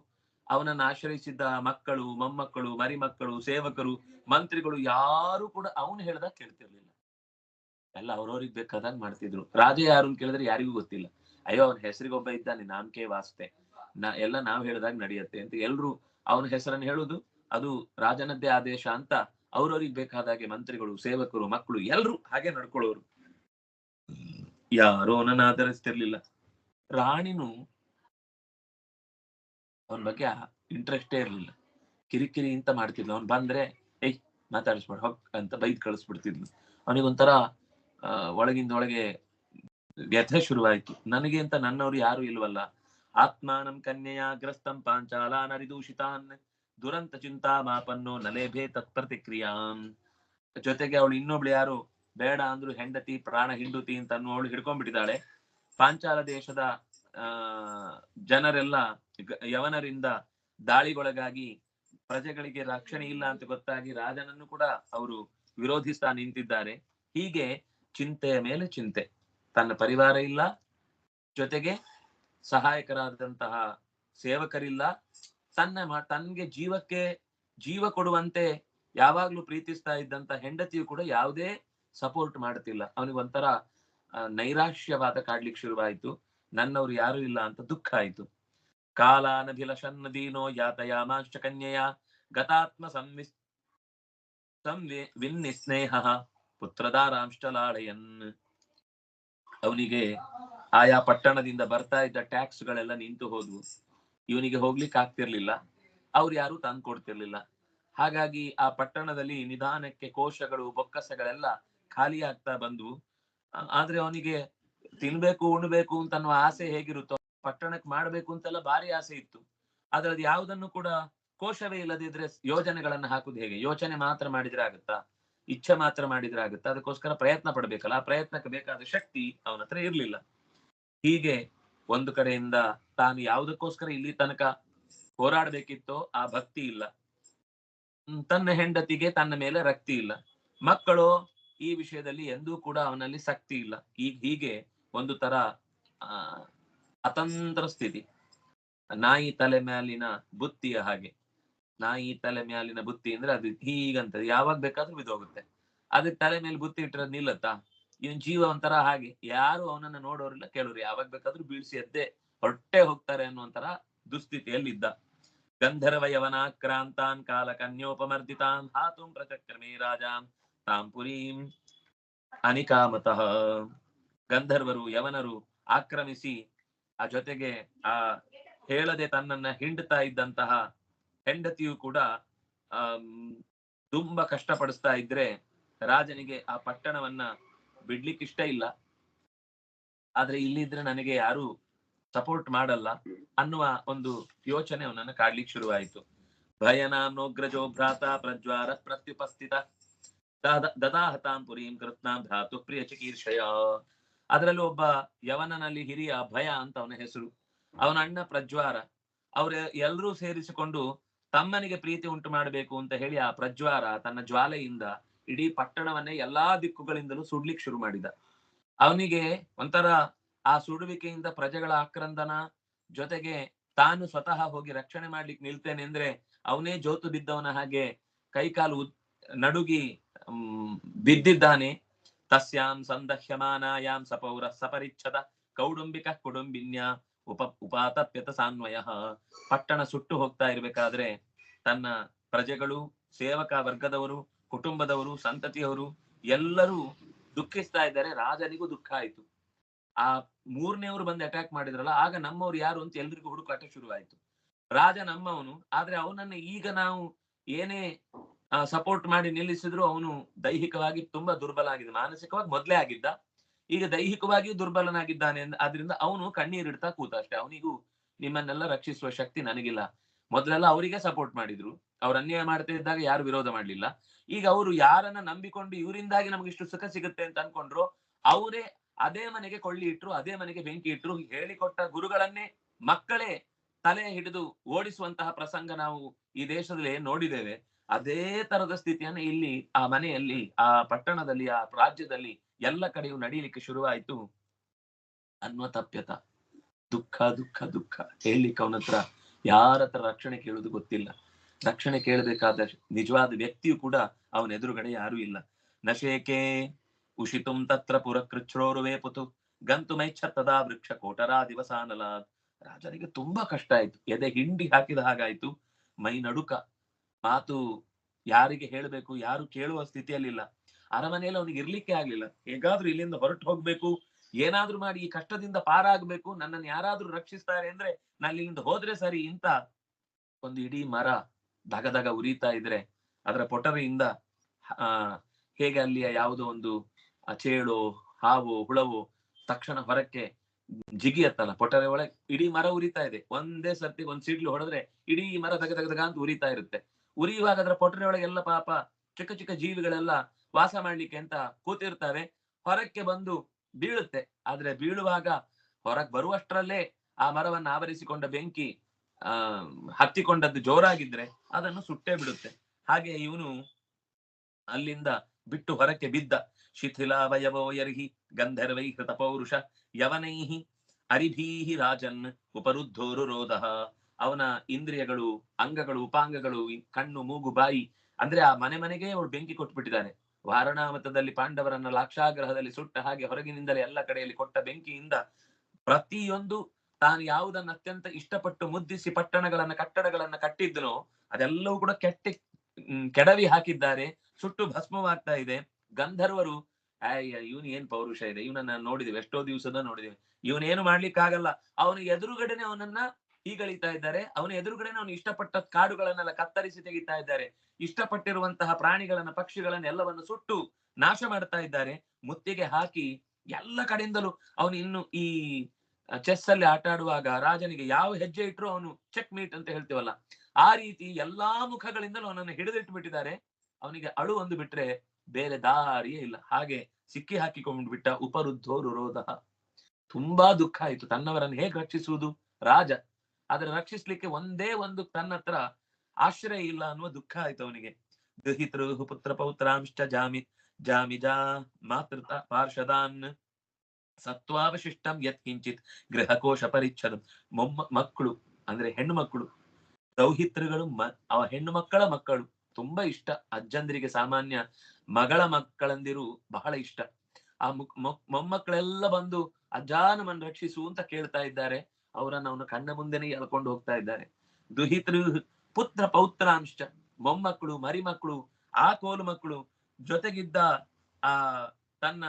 ಅವನನ್ನ ಆಶ್ರಯಿಸಿದ್ದ ಮಕ್ಕಳು, ಮೊಮ್ಮಕ್ಕಳು, ಮರಿಮಕ್ಕಳು, ಸೇವಕರು, ಮಂತ್ರಿಗಳು ಯಾರು ಕೂಡ ಅವನು ಹೇಳ್ದಾಗ ಕೇಳ್ತಿರ್ಲಿಲ್ಲ. ಎಲ್ಲ ಅವ್ರವ್ರಿಗೆ ಬೇಕಾದಂಗ್ ಮಾಡ್ತಿದ್ರು. ರಾಜ ಯಾರು ಅಂತ ಕೇಳಿದ್ರೆ ಯಾರಿಗೂ ಗೊತ್ತಿಲ್ಲ. ಅಯ್ಯೋ, ಅವನ ಹೆಸರಿಗೊಬ್ಬ ಇದ್ದಾನೆ ನಾಮಕೆ ವಾಸ್ತೆ. ನಾ, ಎಲ್ಲ ನಾವ್ ಹೇಳಿದಾಗ ನಡೆಯುತ್ತೆ ಅಂತ ಎಲ್ರು ಅವನ ಹೆಸರನ್ನು ಹೇಳುದು, ಅದು ರಾಜನದ್ದೇ ಆದೇಶ ಅಂತ ಅವ್ರವ್ರಿಗೆ ಬೇಕಾದಾಗೆ ಮಂತ್ರಿಗಳು, ಸೇವಕರು, ಮಕ್ಕಳು ಎಲ್ರು ಹಾಗೆ ನಡ್ಕೊಳ್ಳೋರು. ಯಾರೋ ಅವನನ್ನ ಆಧರಿಸ್ತಿರ್ಲಿಲ್ಲ. ರಾಣಿನು ಅವನ ಬಗ್ಗೆ ಇಂಟ್ರೆಸ್ಟೇ ಇರ್ಲಿಲ್ಲ. ಕಿರಿಕಿರಿ ಅಂತ ಮಾಡ್ತಿದ್ಲು. ಅವ್ನ್ ಬಂದ್ರೆ, ಏಯ್, ಮಾತಾಡಿಸ್ಬೇಡ ಹೊಕ್ ಅಂತ ಬೈದ್ ಕಳಿಸ್ಬಿಡ್ತಿದ್ಲು. ಅವನಿಗೊಂಥರ ಒಳಗಿಂದ ಒಳಗೆ ವ್ಯಥೆ ಶುರುವಾಯ್ತು. ನನಗೆ ಅಂತ ನನ್ನವ್ರು ಯಾರು ಇಲ್ವಲ್ಲ. ಆತ್ಮಾನಂ ಕನ್ಯೆಯ ಗ್ರಸ್ತಂ ಪಾಂಚಾಲ ನರಿದೂಷಿತಾನ್ ದುರಂತ ಚಿಂತಾ ಮಾಪನ್ನೋ ನಲೇಭೆ ತತ್ಪ್ರತಿಕ್ರಿಯಾಂ ಜೊತೆಗೆ ಅವಳು ಇನ್ನೊಬ್ಳು ಯಾರು? ಬೇಡ ಅಂದ್ರು ಹೆಂಡತಿ, ಪ್ರಾಣ, ಹಿಂಡುತಿ ಅಂತ ಅನ್ನೋಳು ಹಿಡ್ಕೊಂಡ್ಬಿಟ್ಟಿದ್ದಾಳೆ. ಪಾಂಚಾಲ ದೇಶದ, ಆ, ಜನರೆಲ್ಲ ಯವನರಿಂದ ದಾಳಿಗೊಳಗಾಗಿ ಪ್ರಜೆಗಳಿಗೆ ರಕ್ಷಣೆ ಇಲ್ಲ ಅಂತ ಗೊತ್ತಾಗಿ ರಾಜನನ್ನು ಕೂಡ ಅವರು ವಿರೋಧಿಸ್ತಾ ನಿಂತಿದ್ದಾರೆ. ಹೀಗೆ ಚಿಂತೆಯ ಮೇಲೆ ಚಿಂತೆ. ತನ್ನ ಪರಿವಾರ ಇಲ್ಲ, ಜೊತೆಗೆ ಸಹಾಯಕರಾದಂತಹ ಸೇವಕರಿಲ್ಲ, ತನ್ನ ತನ್ಗೆ ಜೀವಕ್ಕೆ ಜೀವ ಕೊಡುವಂತೆ ಯಾವಾಗ್ಲೂ ಪ್ರೀತಿಸ್ತಾ ಇದ್ದಂತ ಹೆಂಡತಿಯು ಕೂಡ ಯಾವುದೇ ಸಪೋರ್ಟ್ ಮಾಡುತ್ತಿಲ್ಲ. ಅವನಿಗೆ ಒಂಥರ ನೈರಾಶ್ಯವಾದ ಕಾಡ್ಲಿಕ್ಕೆ ಶುರುವಾಯಿತು. ನನ್ನವ್ರು ಯಾರು ಇಲ್ಲ ಅಂತ ದುಃಖ ಆಯ್ತು. ಕಾಲಾನಭಿಲಷನ್ನ ದೀನೋ ಯಾತಯಾಮಾಂಶ ಕನ್ಯೆಯ ಗತಾತ್ಮ ಸಂವಿಸ್ ಸಂವಿ ವಿನ್ನಿಸ್ನೇಹ ಪುತ್ರದಾರಾಂಶಲಾಳಯನ್ ಅವನಿಗೆ ಆಯಾ ಪಟ್ಟಣದಿಂದ ಬರ್ತಾ ಇದ್ದ ಟ್ಯಾಕ್ಸ್ ಗಳೆಲ್ಲ ನಿಂತು ಹೋದ್ವು. ಇವನಿಗೆ ಹೋಗ್ಲಿಕ್ಕೆ ಆಗ್ತಿರ್ಲಿಲ್ಲ. ಅವ್ರು ಯಾರು ತಂದು ಕೊಡ್ತಿರ್ಲಿಲ್ಲ. ಹಾಗಾಗಿ ಆ ಪಟ್ಟಣದಲ್ಲಿ ನಿಧಾನಕ್ಕೆ ಕೋಶಗಳು, ಬೊಕ್ಕಸಗಳೆಲ್ಲ ಖಾಲಿ ಆಗ್ತಾ ಬಂದ್ವು ಆದ್ರೆ ಅವನಿಗೆ ತಿನ್ಬೇಕು, ಉಣ್ಬೇಕು ಅಂತ ಅನ್ನೋ ಆಸೆ ಹೇಗಿರುತ್ತೋ, ಪಟ್ಟಣಕ್ಕೆ ಮಾಡ್ಬೇಕು ಅಂತೆಲ್ಲ ಭಾರಿ ಆಸೆ ಇತ್ತು. ಆದ್ರೆ ಅದು ಯಾವುದನ್ನು ಕೂಡ ಕೋಶವೇ ಇಲ್ಲದಿದ್ರೆ ಯೋಜನೆಗಳನ್ನ ಹಾಕುದು ಹೇಗೆ? ಯೋಚನೆ ಮಾತ್ರ ಮಾಡಿದ್ರೆ ಆಗುತ್ತಾ? ಇಚ್ಛೆ ಮಾತ್ರ ಮಾಡಿದ್ರೆ ಆಗುತ್ತೆ. ಅದಕ್ಕೋಸ್ಕರ ಪ್ರಯತ್ನ ಪಡ್ಬೇಕಲ್ಲ. ಆ ಪ್ರಯತ್ನಕ್ಕೆ ಬೇಕಾದ ಶಕ್ತಿ ಅವನ ಹತ್ರ ಇರ್ಲಿಲ್ಲ. ಹೀಗೆ ಒಂದು ಕಡೆಯಿಂದ ತಾನು ಯಾವುದಕ್ಕೋಸ್ಕರ ಇಲ್ಲಿ ತನಕ ಹೋರಾಡ್ಬೇಕಿತ್ತೋ ಆ ಭಕ್ತಿ ಇಲ್ಲ. ತನ್ನ ಹೆಂಡತಿಗೆ ತನ್ನ ಮೇಲೆ ರಕ್ತಿ ಇಲ್ಲ. ಮಕ್ಕಳು ಈ ವಿಷಯದಲ್ಲಿ ಎಂದೂ ಕೂಡ ಅವನಲ್ಲಿ ಶಕ್ತಿ ಇಲ್ಲ. ಈಗ ಹೀಗೆ ಒಂದು ತರ ಅತಂತ್ರ ಸ್ಥಿತಿ. ನಾಯಿ ತಲೆ ಮೇಲಿನ ಬುತ್ತಿಯ ಹಾಗೆ. ನಾಯಿ ತಲೆ ಮ್ಯಾಲಿನ ಬುತ್ತಿ ಅಂದ್ರೆ ಅದು ಹೀಗಂತ ಯಾವಾಗ ಬೇಕಾದ್ರೂ ಬಿದ್ದೋಗುತ್ತೆ. ಅದಕ್ಕೆ ತಲೆ ಮೇಲೆ ಬುತ್ತಿ ಇಟ್ಟರೆ ನಿಲ್ಲತ್ತಾ? ಇವನ್ ಜೀವ ಒಂಥರ ಹಾಗೆ. ಯಾರು ಅವನನ್ನ ನೋಡೋರಿಲ್ಲ ಕೇಳೋರು ಯಾವಾಗ ಬೇಕಾದ್ರೂ ಬೀಳ್ಸಿ ಎದ್ದೆ ಹೊಟ್ಟೆ ಹೋಗ್ತಾರೆ ಅನ್ನುವಂತರ ದುಸ್ಥಿತಿಯಲ್ಲಿದ್ದ. ಗಂಧರ್ವ ಯವನಾಕ್ರಾಂತಾನ್ ಕಾಲ ಕನ್ಯೋಪಮರ್ದಿತಾನ್ ಹಾತುಂ ಪ್ರಚಕ್ರಮೇ ರಾಜಾಂ ತಾಂ ಪುರೀಂ ಅನಿಕಾಮತಃ. ಗಂಧರ್ವರು ಯವನರು ಆಕ್ರಮಿಸಿ ಆ ಜೊತೆಗೆ ಆ ಹೇಳದೆ ತನ್ನನ್ನ ಹಿಂಡ್ತಾ ಇದ್ದಂತಹ ಹೆಂಡತಿಯು ಕೂಡ ಆ ತುಂಬಾ ಕಷ್ಟಪಡಿಸ್ತಾ ಇದ್ರೆ ರಾಜನಿಗೆ ಆ ಪಟ್ಟಣವನ್ನ ಬಿಡ್ಲಿಕ್ಕೆ ಇಷ್ಟ ಇಲ್ಲ. ಆದ್ರೆ ಇಲ್ಲಿದ್ರೆ ನನಗೆ ಯಾರು ಸಪೋರ್ಟ್ ಮಾಡಲ್ಲ ಅನ್ನುವ ಒಂದು ಯೋಚನೆ ಅವನನ್ನ ಕಾಡ್ಲಿಕ್ಕೆ ಶುರುವಾಯಿತು. ಭಯನಾಮ್ನೋಗ್ರಜೋ ಭ್ರಾತ ಪ್ರಜ್ವಾರ ಪ್ರತ್ಯುಪಸ್ಥಿತ. ದಾದ- ದದಾಹತಾಂ ಪುರೀಂ ಕೃತ್ನ ಧಾತು ಪ್ರಿಯ ಚಿಕೀರ್ಷಯ. ಅದರಲ್ಲೂ ಒಬ್ಬ ಯವನನಲ್ಲಿ ಹಿರಿಯ ಭಯ ಅಂತ ಅವನ ಹೆಸರು. ಅವನ ಅಣ್ಣ ಪ್ರಜ್ವಾರ. ಅವ್ರ ಎಲ್ರೂ ಸೇರಿಸಿಕೊಂಡು ತಮ್ಮನಿಗೆ ಪ್ರೀತಿ ಉಂಟು ಮಾಡಬೇಕು ಅಂತ ಹೇಳಿ ಆ ಪ್ರಜ್ವಾರ ತನ್ನ ಜ್ವಾಲೆಯಿಂದ ಇಡೀ ಪಟ್ಟಣವನ್ನೇ ಎಲ್ಲಾ ದಿಕ್ಕುಗಳಿಂದಲೂ ಸುಡ್ಲಿಕ್ಕೆ ಶುರು ಮಾಡಿದ. ಅವನಿಗೆ ಒಂಥರ ಆ ಸುಡುವಿಕೆಯಿಂದ ಪ್ರಜೆಗಳ ಆಕ್ರಂದನ ಜೊತೆಗೆ ತಾನು ಸ್ವತಃ ಹೋಗಿ ರಕ್ಷಣೆ ಮಾಡ್ಲಿಕ್ಕೆ ನಿಲ್ತೇನೆ ಅಂದ್ರೆ ಅವನೇ ಜೋತು ಬಿದ್ದವನ ಹಾಗೆ ಕೈಕಾಲು ನಡುಗಿ ಬಿದ್ದಿದ್ದಾನೆ. ತಸ್ಯಾಂ ಸಂದಹ್ಯಮಾನಾಯಾಂ ಸಪೌರ ಸಪರಿಚ್ಛದ ಕೌಡುಂಬಿಕ ಕುಡುಂಬಿನ್ಯ ಉಪ, ಉಪಾತಪ್ಯತ ಸಾನ್ವಯ. ಪಟ್ಟಣ ಸುಟ್ಟು ಹೋಗ್ತಾ ಇರ್ಬೇಕಾದ್ರೆ ತನ್ನ ಪ್ರಜೆಗಳು, ಸೇವಕ ವರ್ಗದವರು, ಕುಟುಂಬದವರು, ಸಂತತಿಯವರು ಎಲ್ಲರೂ ದುಃಖಿಸ್ತಾ ಇದ್ದಾರೆ. ರಾಜನಿಗೂ ದುಃಖ ಆಯ್ತು. ಆ ಮೂರನೇವರು ಬಂದು ಅಟ್ಯಾಕ್ ಮಾಡಿದ್ರಲ್ಲ, ಆಗ ನಮ್ಮವ್ರು ಯಾರು ಅಂತ ಎಲ್ರಿಗೂ ಹುಡುಕಾಟ ಶುರುವಾಯ್ತು. ರಾಜ ನಮ್ಮವನು, ಆದ್ರೆ ಅವನನ್ನ ಈಗ ನಾವು ಏನೇ ಸಪೋರ್ಟ್ ಮಾಡಿ ನಿಲ್ಲಿಸಿದ್ರು ಅವನು ದೈಹಿಕವಾಗಿ ತುಂಬಾ ದುರ್ಬಲ ಆಗಿದೆ ಮಾನಸಿಕವಾಗಿ ಮೊದ್ಲೇ ಆಗಿದ್ದ. ಈಗ ದೈಹಿಕವಾಗಿಯೂ ದುರ್ಬಲನಾಗಿದ್ದಾನೆ ಆದ್ರಿಂದ ಅವನು ಕಣ್ಣೀರಿಡ್ತಾ ಕೂತ ಅಷ್ಟೇ. ಅವನಿಗೂ ನಿಮ್ಮನ್ನೆಲ್ಲ ರಕ್ಷಿಸುವ ಶಕ್ತಿ ನನಗಿಲ್ಲ. ಮೊದಲೆಲ್ಲ ಅವರಿಗೆ ಸಪೋರ್ಟ್ ಮಾಡಿದ್ರು. ಅವ್ರ ಅನ್ಯಾಯ ಮಾಡ್ತಾ ಇದ್ದಾಗ ಯಾರು ವಿರೋಧ ಮಾಡ್ಲಿಲ್ಲ. ಈಗ ಅವರು ಯಾರನ್ನ ನಂಬಿಕೊಂಡು ಇವರಿಂದಾಗಿ ನಮ್ಗೆ ಇಷ್ಟು ಸುಖ ಸಿಗುತ್ತೆ ಅಂತ ಅನ್ಕೊಂಡ್ರು, ಅವರೇ ಅದೇ ಮನೆಗೆ ಕೊಳ್ಳಿ ಇಟ್ರು, ಅದೇ ಮನೆಗೆ ಬೆಂಕಿ ಇಟ್ರು, ಹೇಳಿಕೊಟ್ಟ ಗುರುಗಳನ್ನೇ ಮಕ್ಕಳೇ ತಲೆ ಹಿಡಿದು ಓಡಿಸುವಂತಹ ಪ್ರಸಂಗ ನಾವು ಈ ದೇಶದಲ್ಲಿ ನೋಡಿದ್ದೇವೆ. ಅದೇ ತರದ ಸ್ಥಿತಿಯನ್ನ ಇಲ್ಲಿ ಆ ಮನೆಯಲ್ಲಿ, ಆ ಪಟ್ಟಣದಲ್ಲಿ, ಆ ರಾಜ್ಯದಲ್ಲಿ ಎಲ್ಲ ಕಡೆಯೂ ನಡೀಲಿಕ್ಕೆ ಶುರುವಾಯಿತು. ಅನ್ನುವ ತಪ್ಯತ ದುಃಖ ದುಃಖ ದುಃಖ. ಹೇಳಲಿಕ್ಕೆ ಅವನ ಹತ್ರ ಯಾರ ಹತ್ರ ರಕ್ಷಣೆ ಕೇಳುದು ಗೊತ್ತಿಲ್ಲ. ರಕ್ಷಣೆ ಕೇಳಬೇಕಾದ ನಿಜವಾದ ವ್ಯಕ್ತಿಯು ಕೂಡ ಅವನ ಎದುರುಗಡೆ ಯಾರು ಇಲ್ಲ. ನಶೇಕೆ ಉಷಿತುಂ ತತ್ರ ಪುರಕೃಚ್ಛ್ರೋರುವೆ ಪುತು ಗಂತು ಮೈಚ್ಛ ತದಾ ವೃಕ್ಷ ಕೋಟರಾ ದಿವಸಾನಲ ರಾಜನಿಗೆ ತುಂಬಾ ಕಷ್ಟ ಆಯ್ತು. ಎದೆ ಹಿಂಡಿ ಹಾಕಿದ ಹಾಗಾಯ್ತು. ಮೈ ನಡುಕ. ಮಾತು ಯಾರಿಗೆ ಹೇಳಬೇಕು, ಯಾರು ಕೇಳುವ ಸ್ಥಿತಿಯಲ್ಲಿಲ್ಲ. ಅರಮನೆಯಲ್ಲಿ ಅವನಿಗೆ ಇರ್ಲಿಕ್ಕೆ ಆಗ್ಲಿಲ್ಲ. ಹೇಗಾದ್ರೂ ಇಲ್ಲಿಂದ ಹೊರಟು ಹೋಗ್ಬೇಕು. ಏನಾದ್ರೂ ಮಾಡಿ ಈ ಕಷ್ಟದಿಂದ ಪಾರಾಗ್ಬೇಕು. ನನ್ನನ್ನು ಯಾರಾದ್ರೂ ರಕ್ಷಿಸ್ತಾರೆ ಅಂದ್ರೆ ನಾನು ಇಲ್ಲಿಂದ ಹೋದ್ರೆ ಸರಿ ಇಂತ ಒಂದು ಇಡೀ ಮರ ದಗ ದಗ ಉರಿತಾ ಇದ್ರೆ ಅದರ ಪೊಟರೆಯಿಂದ ಹೇಗೆ ಅಲ್ಲಿಯ ಯಾವುದೋ ಒಂದು ಚೇಳು, ಹಾವು, ಹುಳವು ತಕ್ಷಣ ಹೊರಕ್ಕೆ ಜಿಗಿಯತ್ತಲ್ಲ ಪೊಟರೆ ಒಳಗೆ ಇಡೀ ಮರ ಉರಿತಾ ಇದೆ. ಒಂದೇ ಸರ್ತಿ ಒಂದ್ ಸಿಡ್ಲು ಹೊಡೆದ್ರೆ ಇಡೀ ಮರ ತಗ ತಗ ಅಂತ ಉರಿತಾ ಇರುತ್ತೆ. ಉರಿಯುವಾಗ ಅದರ ಪೊಟರೆ ಒಳಗೆಲ್ಲ ಪಾಪ ಚಿಕ್ಕ ಚಿಕ್ಕ ಜೀವಿಗಳೆಲ್ಲ ವಾಸ ಮಾಡ್ಲಿಕ್ಕೆ ಅಂತ ಕೂತಿರ್ತವೆ ಹೊರಕ್ಕೆ ಬಂದು ಬೀಳುತ್ತೆ. ಆದ್ರೆ ಬೀಳುವಾಗ ಹೊರಗ್ ಬರುವಷ್ಟರಲ್ಲೇ ಆ ಮರವನ್ನ ಆವರಿಸಿಕೊಂಡ ಬೆಂಕಿ, ಆ, ಹತ್ತಿಕೊಂಡದ್ದು ಜೋರಾಗಿದ್ರೆ ಅದನ್ನು ಸುಟ್ಟೇ ಬಿಡುತ್ತೆ. ಹಾಗೆ ಇವನು ಅಲ್ಲಿಂದ ಬಿಟ್ಟು ಹೊರಕ್ಕೆ ಬಿದ್ದ. ಶಿಥಿಲಾವಯವೋ ಯರ್ಹಿ ಗಂಧರ್ವೈ ಕೃತ ಪೌರುಷ ಯವನೈಹಿ ಅರಿಭೀಹಿ ರಾಜನ್ ಉಪರುದ್ಧೋರು ರೋಧ ಅವನ ಇಂದ್ರಿಯಗಳು, ಅಂಗಗಳು, ಉಪಾಂಗಗಳು, ಕಣ್ಣು, ಮೂಗು, ಬಾಯಿ, ಅಂದ್ರೆ ಆ ಮನೆ ಮನೆಗೆ ಅವಳು ಬೆಂಕಿ ಕೊಟ್ಬಿಟ್ಟಿದ್ದಾನೆ ವಾರಣಾಮತದಲ್ಲಿ ಪಾಂಡವರನ್ನ ಲಾಕ್ಷಾಗ್ರಹದಲ್ಲಿ ಸುಟ್ಟ ಹಾಗೆ ಹೊರಗಿನಿಂದಲೇ ಎಲ್ಲ ಕಡೆಯಲ್ಲಿ ಕೊಟ್ಟ ಬೆಂಕಿಯಿಂದ ಪ್ರತಿಯೊಂದು ತಾನು ಯಾವುದನ್ನ ಅತ್ಯಂತ ಇಷ್ಟಪಟ್ಟು ಮುದ್ದಿಸಿ ಪಟ್ಟಣಗಳನ್ನ, ಕಟ್ಟಡಗಳನ್ನ ಕಟ್ಟಿದ್ದನೋ ಅದೆಲ್ಲವೂ ಕೂಡ ಕೆಟ್ಟಿ ಕೆಡವಿ ಹಾಕಿದ್ದಾರೆ. ಸುಟ್ಟು ಭಸ್ಮವಾಗ್ತಾ ಇದೆ. ಗಂಧರ್ವರು ಅಯ್ಯ ಇವನ್ ಏನ್ ಪೌರುಷ ಇದೆ? ಇವನನ್ನ ನೋಡಿದಿವಿ, ಎಷ್ಟೋ ದಿವಸದ ನೋಡಿದಿವಿ. ಇವನೇನು ಮಾಡ್ಲಿಕ್ಕಾಗಲ್ಲ. ಅವನ ಎದುರುಗಡೆನೆ ಅವನನ್ನ ಹೀಗಳಿತಾ ಇದ್ದಾರೆ. ಅವನ ಎದುರುಗಡೆ ಅವನು ಇಷ್ಟಪಟ್ಟ ಕಾಡುಗಳನ್ನೆಲ್ಲ ಕತ್ತರಿಸಿ ತೆಗಿತಾ ಇದ್ದಾರೆ. ಇಷ್ಟಪಟ್ಟಿರುವಂತಹ ಪ್ರಾಣಿಗಳನ್ನ, ಪಕ್ಷಿಗಳನ್ನ ಎಲ್ಲವನ್ನು ಸುಟ್ಟು ನಾಶ ಮಾಡ್ತಾ ಇದ್ದಾರೆ. ಮುತ್ತಿಗೆ ಹಾಕಿ ಎಲ್ಲ ಕಡೆಯಿಂದಲೂ ಅವನು ಇನ್ನು ಈ ಚೆಸ್ ಅಲ್ಲಿ ಆಟ ಆಡುವಾಗ ರಾಜನಿಗೆ ಯಾವ ಹೆಜ್ಜೆ ಇಟ್ಟರು ಅವನು ಚೆಕ್ ಮೀಟ್ ಅಂತ ಹೇಳ್ತೀವಲ್ಲ. ಆ ರೀತಿ ಎಲ್ಲಾ ಮುಖಗಳಿಂದಲೂ ಅವನನ್ನು ಹಿಡಿದಿಟ್ಟು ಬಿಟ್ಟಿದ್ದಾರೆ. ಅವನಿಗೆ ಅಳು ಒಂದು ಬಿಟ್ರೆ ಬೇರೆ ದಾರಿಯೇ ಇಲ್ಲ. ಹಾಗೆ ಸಿಕ್ಕಿ ಹಾಕಿಕೊಂಡು ಬಿಟ್ಟ ಉಪರುದ್ಧೋರು ತುಂಬಾ ದುಃಖ ಆಯ್ತು. ತನ್ನವರನ್ನು ಹೇಗೆ ರಕ್ಷಿಸುವುದು? ರಾಜ ಆದ್ರೆ ರಕ್ಷಿಸ್ಲಿಕ್ಕೆ ಒಂದೇ ಒಂದು ತನ್ನ ಹತ್ರ ಆಶ್ರಯ ಇಲ್ಲ ಅನ್ನುವ ದುಃಖ ಆಯ್ತು ಅವನಿಗೆ. ಗೃಹಿತೃ ಪುತ್ರ ಪೌತ್ರಾಂಶ ಜಾಮಿ ಜಾಮಿಜಾ ಮಾತೃತ ಪಾರ್ಷದಾನ್ ಸತ್ವಾವಶಿಷ್ಟಂ ಯತ್ಕಿಂಚಿತ್ ಗೃಹಕೋಶ ಪರಿಚ್ಛದ. ಮೊಮ್ಮ ಮಕ್ಕಳು ಅಂದ್ರೆ ಹೆಣ್ಣು ಮಕ್ಕಳು ದೌಹಿತ್ರಗಳು ಮ ಅವ ಹೆಣ್ಣು ಮಕ್ಕಳ ಮಕ್ಕಳು, ತುಂಬಾ ಇಷ್ಟ. ಅಜ್ಜಂದಿರಿಗೆ ಸಾಮಾನ್ಯ ಮಗಳ ಮಕ್ಕಳಂದಿರು ಬಹಳ ಇಷ್ಟ. ಆ ಮುಕ್- ಮೊಕ್- ಮೊಮ್ಮಕ್ಕಳೆಲ್ಲ ಬಂದು, ಅಜ್ಜ ನಮ್ಮನ್ನು ರಕ್ಷಿಸು ಅಂತ ಕೇಳ್ತಾ ಇದ್ದಾರೆ. ಅವರನ್ನ ಅವನು ಕಣ್ಣ ಮುಂದೆನೆ ಎಳ್ಕೊಂಡು ಹೋಗ್ತಾ ಇದ್ದಾರೆ. ದುಹಿತರು ಪುತ್ರ ಪೌತ್ರಾಂಶ, ಮೊಮ್ಮಕ್ಕಳು, ಮರಿಮಕ್ಕಳು, ಆ ಕೋಲು ಮಕ್ಕಳು ಜೊತೆಗಿದ್ದ, ಆ, ತನ್ನ,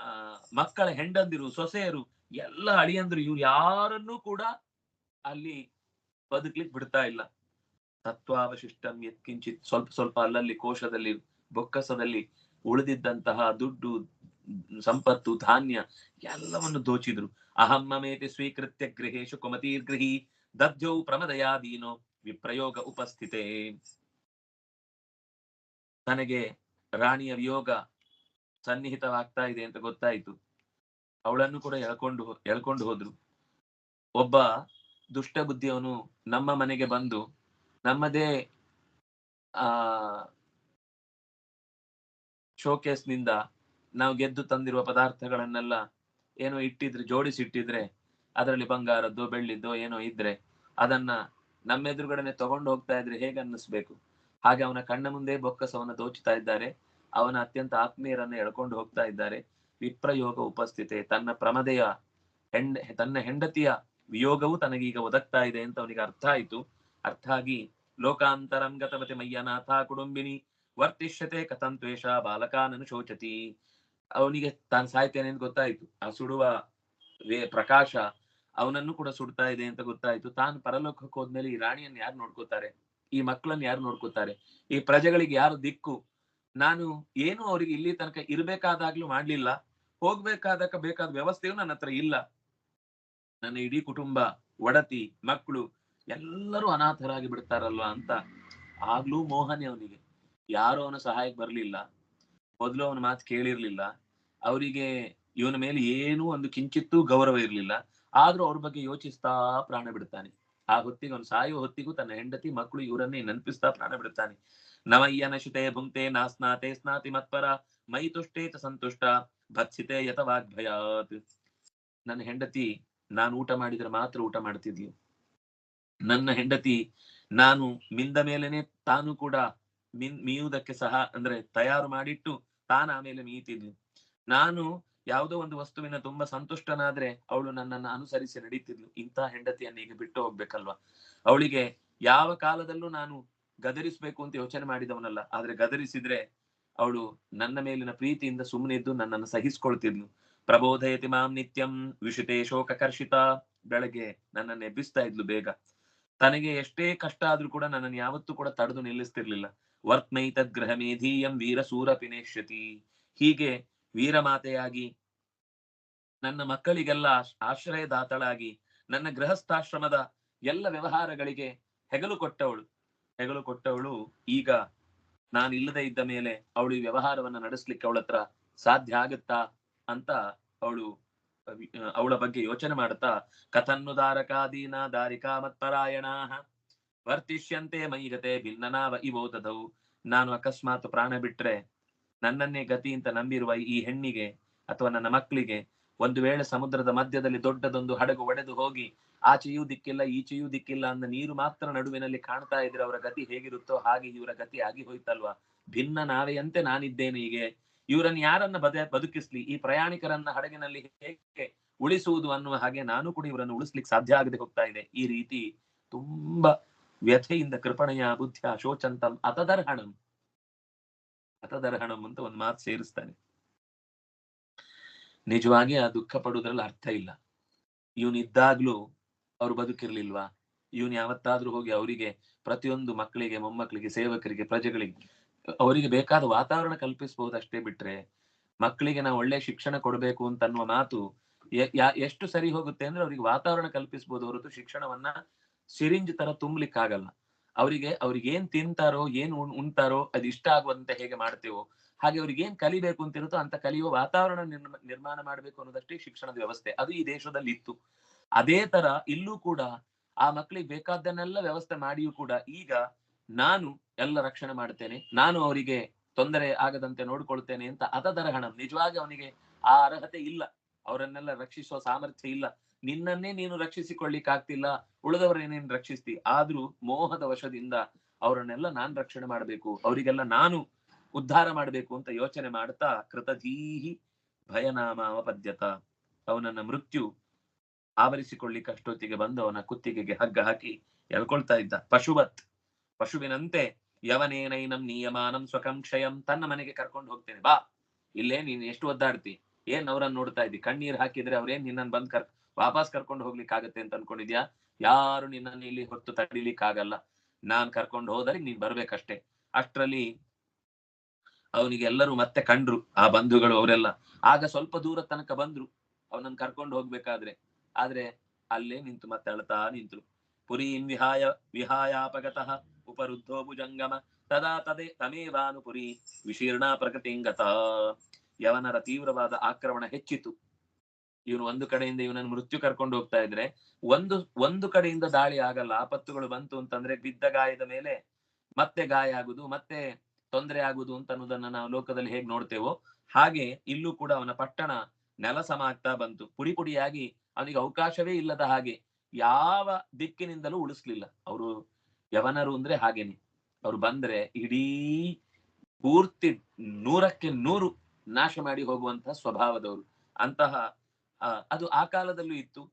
ಆ, ಮಕ್ಕಳ ಹೆಂಡಂದಿರು ಸೊಸೆಯರು, ಎಲ್ಲ ಅಳಿಯಂದ್ರು ಇವ್ರು ಯಾರನ್ನೂ ಕೂಡ ಅಲ್ಲಿ ಬದುಕ್ಲಿಕ್ ಬಿಡ್ತಾ ಇಲ್ಲ. ತತ್ವಾವಶಿಷ್ಟಂ ಎತ್ಕಿಂಚಿತ್ ಸ್ವಲ್ಪ ಸ್ವಲ್ಪ ಅಲ್ಲಲ್ಲಿ, ಕೋಶದಲ್ಲಿ, ಬೊಕ್ಕಸದಲ್ಲಿ ಉಳಿದಿದ್ದಂತಹ ದುಡ್ಡು ಸಂಪತ್ತು, ಧಾನ್ಯ ಎಲ್ಲವನ್ನು ದೋಚಿದ್ರು. ಅಹಮ್ಮಮೇತಿ ಸ್ವೀಕೃತ್ಯ ಗೃಹೇಶು ಕುಮತೀರ್ಗೃಹಿ ಪ್ರಮದಯಾ ಪ್ರಮದಯಾದೀನೋ ವಿಪ್ರಯೋಗ ಉಪಸ್ಥಿತೆ. ನನಗೆ ರಾಣಿಯ ವಿಯೋಗ ಸನ್ನಿಹಿತವಾಗ್ತಾ ಇದೆ ಅಂತ ಗೊತ್ತಾಯ್ತು. ಅವಳನ್ನು ಕೂಡ ಎಳ್ಕೊಂಡು ಎಳ್ಕೊಂಡು ಹೋದ್ರು. ಒಬ್ಬ ದುಷ್ಟ ಬುದ್ಧಿಯವನು ನಮ್ಮ ಮನೆಗೆ ಬಂದು ನಮ್ಮದೇ, ಆ ಶೋಕೇಸ್ನಿಂದ ನಾವು ಗೆದ್ದು ತಂದಿರುವ ಪದಾರ್ಥಗಳನ್ನೆಲ್ಲ ಏನೋ ಇಟ್ಟಿದ್ರೆ ಜೋಡಿಸಿ ಇಟ್ಟಿದ್ರೆ ಅದರಲ್ಲಿ ಬಂಗಾರದ್ದು, ಬೆಳ್ಳಿದ್ದು ಏನೋ ಇದ್ರೆ ಅದನ್ನ ನಮ್ಮೆದುರುಗಡೆನೆ ತಗೊಂಡು ಹೋಗ್ತಾ ಇದ್ರೆ ಹೇಗೆ ಅನ್ನಿಸ್ಬೇಕು? ಹಾಗೆ ಅವನ ಕಣ್ಣ ಮುಂದೆ ಬೊಕ್ಕಸವನ್ನ ದೋಚುತ್ತಾ ಇದ್ದಾರೆ. ಅವನ ಅತ್ಯಂತ ಆತ್ಮೀಯರನ್ನ ಎಳ್ಕೊಂಡು ಹೋಗ್ತಾ ಇದ್ದಾರೆ. ವಿಪ್ರಯೋಗ ಉಪಸ್ಥಿತಿ, ತನ್ನ ಪ್ರಮದೆಯ ಹೆಂಡ, ತನ್ನ ಹೆಂಡತಿಯ ವಿಯೋಗವು ತನಗೀಗ ಒದಗ್ತಾ ಇದೆ ಅಂತ ಅವನಿಗೆ ಅರ್ಥ ಆಯ್ತು. ಅರ್ಥ ಆಗಿ ಲೋಕಾಂತರಂ ಗತವತಿ ಮಯ್ಯನಾಥ ಕುಟುಂಬಿನಿ, ವರ್ತಿಷ್ಯತೆ ಕಥಂತ್ವೇಷ ಬಾಲಕಾನನು ಶೋಚತಿ. ಅವನಿಗೆ ತಾನು ಸಾಯ್ತೇನೆ ಅಂತ ಗೊತ್ತಾಯ್ತು. ಆ ಸುಡುವ ವೇ ಪ್ರಕಾಶ ಅವನನ್ನು ಕೂಡ ಸುಡ್ತಾ ಇದೆ ಅಂತ ಗೊತ್ತಾಯ್ತು. ತಾನು ಪರಲೋಕಕ್ಕೆ ಹೋದ್ಮೇಲೆ ಈ ರಾಣಿಯನ್ನು ಯಾರು ನೋಡ್ಕೋತಾರೆ? ಈ ಮಕ್ಕಳನ್ನು ಯಾರು ನೋಡ್ಕೋತಾರೆ? ಈ ಪ್ರಜೆಗಳಿಗೆ ಯಾರು ದಿಕ್ಕು? ನಾನು ಏನು ಅವರಿಗೆ ಇಲ್ಲಿ ತನಕ ಇರ್ಬೇಕಾದಾಗ್ಲೂ ಮಾಡ್ಲಿಲ್ಲ. ಹೋಗ್ಬೇಕಾದಾಗ ಬೇಕಾದ ವ್ಯವಸ್ಥೆಯು ನನ್ನ ಹತ್ರ ಇಲ್ಲ. ನನ್ನ ಇಡೀ ಕುಟುಂಬ, ಒಡತಿ, ಮಕ್ಕಳು ಎಲ್ಲರೂ ಅನಾಥರಾಗಿ ಬಿಡ್ತಾರಲ್ವ ಅಂತ ಆಗ್ಲೂ ಮೋಹನೆ ಅವನಿಗೆ. ಯಾರು ಅವನ ಸಹಾಯಕ್ಕೆ ಬರ್ಲಿಲ್ಲ. ಮೊದಲು ಅವನ ಮಾತು ಕೇಳಿರ್ಲಿಲ್ಲ. ಅವರಿಗೆ ಇವನ ಮೇಲೆ ಏನೂ ಒಂದು ಕಿಂಚಿತ್ತೂ ಗೌರವ ಇರಲಿಲ್ಲ. ಆದ್ರೂ ಅವ್ರ ಬಗ್ಗೆ ಯೋಚಿಸ್ತಾ ಪ್ರಾಣ ಬಿಡ್ತಾನೆ. ಆ ಹೊತ್ತಿಗೆ ಅವ್ನು ಸಾಯುವ ಹೊತ್ತಿಗೂ ತನ್ನ ಹೆಂಡತಿ, ಮಕ್ಕಳು ಇವರನ್ನೇ ನೆನಪಿಸ್ತಾ ಪ್ರಾಣ ಬಿಡ್ತಾನೆ. ನವಯ್ಯನ ಶುತೆ ಭುಂಕ್ತೆ ನಾಸ್ನಾತೆ ಸ್ನಾತಿ ಮತ್ಪರ, ಮೈ ತುಷ್ಟೇ ಚ ಸಂತುಷ್ಟ, ಭತ್ಸಿತೆ ಯಥವಾಗ್ಭಯಾತ್. ನನ್ನ ಹೆಂಡತಿ, ನಾನು ಊಟ ಮಾಡಿದ್ರೆ ಮಾತ್ರ ಊಟ ಮಾಡ್ತಿದ್ಲು. ನನ್ನ ಹೆಂಡತಿ, ನಾನು ಮಿಂದ ಮೇಲೆನೆ ತಾನು ಕೂಡ ಮಿನ್ ಮೀಯುವುದಕ್ಕೆ ಸಹ, ಅಂದ್ರೆ ತಯಾರು ಮಾಡಿಟ್ಟು ತಾನು ಆಮೇಲೆ ಮೀತಿದ್ಲು ನಾನು ಯಾವುದೋ ಒಂದು ವಸ್ತುವಿನ ತುಂಬಾ ಸಂತುಷ್ಟನಾದ್ರೆ ಅವಳು ನನ್ನನ್ನು ಅನುಸರಿಸಿ ನಡೀತಿದ್ಲು. ಇಂತಹ ಹೆಂಡತಿಯನ್ನು ಈಗ ಬಿಟ್ಟು ಹೋಗ್ಬೇಕಲ್ವಾ? ಅವಳಿಗೆ ಯಾವ ಕಾಲದಲ್ಲೂ ನಾನು ಗದರಿಸ್ಬೇಕು ಅಂತ ಯೋಚನೆ ಮಾಡಿದವನಲ್ಲ. ಆದ್ರೆ ಗದರಿಸಿದ್ರೆ ಅವಳು ನನ್ನ ಮೇಲಿನ ಪ್ರೀತಿಯಿಂದ ಸುಮ್ಮನೆ ಇದ್ದು ನನ್ನನ್ನು ಸಹಿಸ್ಕೊಳ್ತಿದ್ಲು. ಪ್ರಬೋಧಯತಿ ಮಾಂ ನಿತ್ಯಂ ವಿಷಿತೆ ಶೋಕಕರ್ಷಿತ, ಬೆಳಗ್ಗೆ ನನ್ನನ್ನು ಎಬ್ಬಿಸ್ತಾ ಇದ್ಲು ಬೇಗ. ತನಗೆ ಎಷ್ಟೇ ಕಷ್ಟ ಆದ್ರೂ ಕೂಡ ನನ್ನನ್ನು ಯಾವತ್ತೂ ಕೂಡ ತಡೆದು ನಿಲ್ಲಿಸ್ತಿರ್ಲಿಲ್ಲ. ವರ್ತ್ಮೈತದ್ ಗೃಹ ಮೇಧೀಯಂ ವೀರ ಸೂರಪಿನೇಷ್ಯತಿ ಹೀಗೆ ವೀರಮಾತೆಯಾಗಿ, ನನ್ನ ಮಕ್ಕಳಿಗೆಲ್ಲ ಆಶ್ರಯದಾತಳಾಗಿ, ನನ್ನ ಗೃಹಸ್ಥಾಶ್ರಮದ ಎಲ್ಲ ವ್ಯವಹಾರಗಳಿಗೆ ಹೆಗಲು ಕೊಟ್ಟವಳು. ಹೆಗಲು ಕೊಟ್ಟವಳು ಈಗ ನಾನು ಇಲ್ಲದೆ ಇದ್ದ ಮೇಲೆ ಅವಳು ಈ ವ್ಯವಹಾರವನ್ನ ನಡೆಸ್ಲಿಕ್ಕೆ ಅವಳ ಹತ್ರ ಸಾಧ್ಯ ಆಗುತ್ತಾ ಅಂತ ಅವಳು, ಅವಳ ಬಗ್ಗೆ ಯೋಚನೆ ಮಾಡ್ತಾ ಕಥನ್ನುದಾರಕಾದೀನ ದಾರಿಕಾ ಮತ್ಪರಾಯಣ ವರ್ತಿಷ್ಯಂತೆ ಮೈಗತೆ ಭಿನ್ನನಾವ ಇವೋತದವು ನಾನು ಅಕಸ್ಮಾತ್ ಪ್ರಾಣ ಬಿಟ್ರೆ ನನ್ನನ್ನೇ ಗತಿ ಅಂತ ನಂಬಿರುವ ಈ ಹೆಣ್ಣಿಗೆ ಅಥವಾ ನನ್ನ ಮಕ್ಕಳಿಗೆ ಒಂದು ವೇಳೆ ಸಮುದ್ರದ ಮಧ್ಯದಲ್ಲಿ ದೊಡ್ಡದೊಂದು ಹಡಗು ಒಡೆದು ಹೋಗಿ ಆಚೆಯೂ ದಿಕ್ಕಿಲ್ಲ, ಈಚೆಯೂ ದಿಕ್ಕಿಲ್ಲ ಅಂದ ನೀರು ಮಾತ್ರ ನಡುವಿನಲ್ಲಿ ಕಾಣ್ತಾ ಇದ್ರೆ ಅವರ ಗತಿ ಹೇಗಿರುತ್ತೋ ಹಾಗೆ ಇವರ ಗತಿ ಆಗಿ ಹೋಯ್ತಲ್ವಾ? ಭಿನ್ನ ನಾವೆಯಂತೆ ನಾನಿದ್ದೇನೆ ಹೀಗೆ. ಇವರನ್ನ ಯಾರನ್ನ ಬದ ಬದುಕಿಸ್ಲಿ? ಈ ಪ್ರಯಾಣಿಕರನ್ನ ಹಡಗಿನಲ್ಲಿ ಹೇಗೆ ಉಳಿಸುವುದು ಅನ್ನುವ ಹಾಗೆ ನಾನು ಕೂಡ ಇವರನ್ನು ಉಳಿಸ್ಲಿಕ್ಕೆ ಸಾಧ್ಯ ಆಗದೆ ಹೋಗ್ತಾ ಇದೆ. ಈ ರೀತಿ ತುಂಬಾ ವ್ಯಥೆಯಿಂದ ಕೃಪಣೆಯ ಬುದ್ಧಿಯ ಶೋಚಂತಂ ಅತದರ್ಹಣಂ. ಅತದರ್ಹಣಂ ಅಂತ ಒಂದು ಮಾತು ಸೇರಿಸ್ತಾನೆ. ನಿಜವಾಗಿ ಆ ದುಃಖ ಪಡುವುದ್ರಲ್ಲಿ ಅರ್ಥ ಇಲ್ಲ. ಇವನಿದ್ದಾಗ್ಲೂ ಅವ್ರು ಬದುಕಿರ್ಲಿಲ್ವಾ? ಇವನ್ ಯಾವತ್ತಾದ್ರೂ ಹೋಗಿ ಅವರಿಗೆ ಪ್ರತಿಯೊಂದು ಮಕ್ಕಳಿಗೆ, ಮೊಮ್ಮಕ್ಕಳಿಗೆ, ಸೇವಕರಿಗೆ, ಪ್ರಜೆಗಳಿಗೆ, ಅವರಿಗೆ ಬೇಕಾದ ವಾತಾವರಣ ಕಲ್ಪಿಸಬಹುದಷ್ಟೇ ಬಿಟ್ರೆ ಮಕ್ಕಳಿಗೆ ನಾವು ಒಳ್ಳೆ ಶಿಕ್ಷಣ ಕೊಡಬೇಕು ಅಂತ ಅನ್ನುವ ಮಾತು ಎಷ್ಟು ಸರಿ ಹೋಗುತ್ತೆ ಅಂದ್ರೆ ಅವ್ರಿಗೆ ವಾತಾವರಣ ಕಲ್ಪಿಸಬಹುದು ಹೊರತು ಶಿಕ್ಷಣವನ್ನ ಸಿರಿಂಜ್ ತರ ತುಂಬಲಿಕ್ಕಾಗಲ್ಲ. ಅವರಿಗೆ ಅವ್ರಿಗೆ ಏನ್ ತಿಂತಾರೋ, ಏನ್ ಉಣ್- ಉಣ್ತಾರೋ, ಅದು ಇಷ್ಟ ಆಗುವಂತೆ ಹೇಗೆ ಮಾಡ್ತೇವೋ, ಹಾಗೆ ಅವ್ರಿಗೆ ಏನ್ ಕಲಿಬೇಕು ಅಂತ ಇರುತ್ತೋ ಅಂತ ಕಲಿಯುವ ವಾತಾವರಣ ನಿರ್ಮ- ನಿರ್ಮಾಣ ಮಾಡಬೇಕು ಅನ್ನೋದಷ್ಟೇ ಶಿಕ್ಷಣದ ವ್ಯವಸ್ಥೆ. ಅದು ಈ ದೇಶದಲ್ಲಿ ಇತ್ತು ಅದೇ ತರ ಇಲ್ಲೂ ಕೂಡ ಆ ಮಕ್ಕಳಿಗೆ ಬೇಕಾದನ್ನೆಲ್ಲ ವ್ಯವಸ್ಥೆ ಮಾಡಿಯೂ ಕೂಡ ಈಗ ನಾನು ಎಲ್ಲ ರಕ್ಷಣೆ ಮಾಡ್ತೇನೆ, ನಾನು ಅವರಿಗೆ ತೊಂದರೆ ಆಗದಂತೆ ನೋಡ್ಕೊಳ್ತೇನೆ ಅಂತ ಅತದರ ಹಣ ನಿಜವಾಗಿ ಅವನಿಗೆ ಆ ಅರ್ಹತೆ ಇಲ್ಲ. ಅವರನ್ನೆಲ್ಲ ರಕ್ಷಿಸುವ ಸಾಮರ್ಥ್ಯ ಇಲ್ಲ. ನಿನ್ನನ್ನೇ ನೀನು ರಕ್ಷಿಸಿಕೊಳ್ಳಿಕ್ಕಾಗ್ತಿಲ್ಲ, ಉಳಿದವರೇನೇನ್ ರಕ್ಷಿಸ್ತಿ. ಆದ್ರೂ ಮೋಹದ ವಶದಿಂದ ಅವರನ್ನೆಲ್ಲ ನಾನ್ ರಕ್ಷಣೆ ಮಾಡಬೇಕು, ಅವರಿಗೆಲ್ಲ ನಾನು ಉದ್ಧಾರ ಮಾಡಬೇಕು ಅಂತ ಯೋಚನೆ ಮಾಡ್ತಾ ಕೃತಧೀಹಿ ಭಯನಾಮ ಪದ್ಯತ. ಅವನನ್ನ ಮೃತ್ಯು ಆವರಿಸಿಕೊಳ್ಳಿಕ್ಕೆ ಅಷ್ಟೊತ್ತಿಗೆ ಬಂದು ಅವನ ಕುತ್ತಿಗೆಗೆ ಹಗ್ಗ ಹಾಕಿ ಎಳ್ಕೊಳ್ತಾ ಇದ್ದ. ಪಶುವತ್, ಪಶುವಿನಂತೆ ಯವನೇನೈನಂ ನಿಯಮಾನಂ ಸ್ವಕಂ ಕ್ಷಯಂ ತನ್ನ ಮನೆಗೆ ಕರ್ಕೊಂಡು ಹೋಗ್ತೇನೆ. ಬಾ, ಇಲ್ಲೇ ನೀನ್ ಎಷ್ಟು ಒದ್ದಾಡ್ತಿ? ಏನ್ ಅವ್ರನ್ನ ನೋಡ್ತಾ ಇದ್ದಿ? ಕಣ್ಣೀರ್ ಹಾಕಿದ್ರೆ ಅವ್ರೇನ್ ನಿನ್ನನ್ ಬಂದ್ ಕರ್ ವಾಪಸ್ ಕರ್ಕೊಂಡು ಹೋಗ್ಲಿಕ್ಕೆ ಆಗತ್ತೆ ಅಂತ ಅನ್ಕೊಂಡಿದ್ಯಾ? ಯಾರು ನಿನ್ನನ್ನು ಇಲ್ಲಿ ಹೊತ್ತು ತಡಿಲಿಕ್ಕೆ ಆಗಲ್ಲ. ನಾನ್ ಕರ್ಕೊಂಡು ಹೋದರೆ ನೀನ್ ಬರ್ಬೇಕಷ್ಟೇ. ಅಷ್ಟ್ರಲ್ಲಿ ಅವನಿಗೆ ಎಲ್ಲರೂ ಮತ್ತೆ ಕಂಡ್ರು, ಆ ಬಂಧುಗಳು ಅವರೆಲ್ಲ. ಆಗ ಸ್ವಲ್ಪ ದೂರ ತನಕ ಬಂದ್ರು, ಅವನನ್ನು ಕರ್ಕೊಂಡು ಹೋಗ್ಬೇಕಾದ್ರೆ. ಆದ್ರೆ ಅಲ್ಲೇ ನಿಂತು ಮತ್ತೆ ಅಳ್ತಾ ನಿಂತರು. ಪುರೀಂ ವಿಹಾಯ, ವಿಹಾಯಾಪಗತಃ ಉಪರುದ್ಧೋ ಭುಜಂಗಮ. ತದಾ ತದೇ ತಮೇವಾನು ಪುರಿ ವಿಶೀರ್ಣ ಪ್ರಕೃತಿಂಗತ ಯವನರ ತೀವ್ರವಾದ ಆಕ್ರಮಣ ಹೆಚ್ಚಿತು. ಇವನು ಒಂದು ಕಡೆಯಿಂದ ಇವನನ್ನು ಮೃತ್ಯು ಕರ್ಕೊಂಡು ಹೋಗ್ತಾ ಇದ್ರೆ, ಒಂದು ಒಂದು ಕಡೆಯಿಂದ ದಾಳಿ ಆಗಲ್ಲ, ಆಪತ್ತುಗಳು ಬಂತು ಅಂತಂದ್ರೆ ಬಿದ್ದ ಗಾಯದ ಮೇಲೆ ಮತ್ತೆ ಗಾಯ ಆಗುದು, ಮತ್ತೆ ತೊಂದರೆ ಆಗುದು ಅಂತ ಅನ್ನೋದನ್ನ ನಾವು ಲೋಕದಲ್ಲಿ ಹೇಗ್ ನೋಡ್ತೇವೋ, ಹಾಗೆ ಇಲ್ಲೂ ಕೂಡ ಅವನ ಪಟ್ಟಣ ನೆಲಸಮ ಆಗ್ತಾ ಬಂತು. ಪುಡಿ ಪುಡಿಯಾಗಿ ಅವನಿಗೆ ಅವಕಾಶವೇ ಇಲ್ಲದ ಹಾಗೆ ಯಾವ ದಿಕ್ಕಿನಿಂದಲೂ ಉಳಿಸ್ಲಿಲ್ಲ. ಅವರು ಯವನರು ಅಂದ್ರೆ ಹಾಗೇನೆ. ಅವ್ರು ಬಂದ್ರೆ ಇಡೀ ಪೂರ್ತಿ ನೂರಕ್ಕೆ ನೂರು ನಾಶ ಮಾಡಿ ಹೋಗುವಂತಹ ಸ್ವಭಾವದವರು. ಅಂತಹ ಅದು ಆ ಕಾಲದಲ್ಲೂ ಇತ್ತು.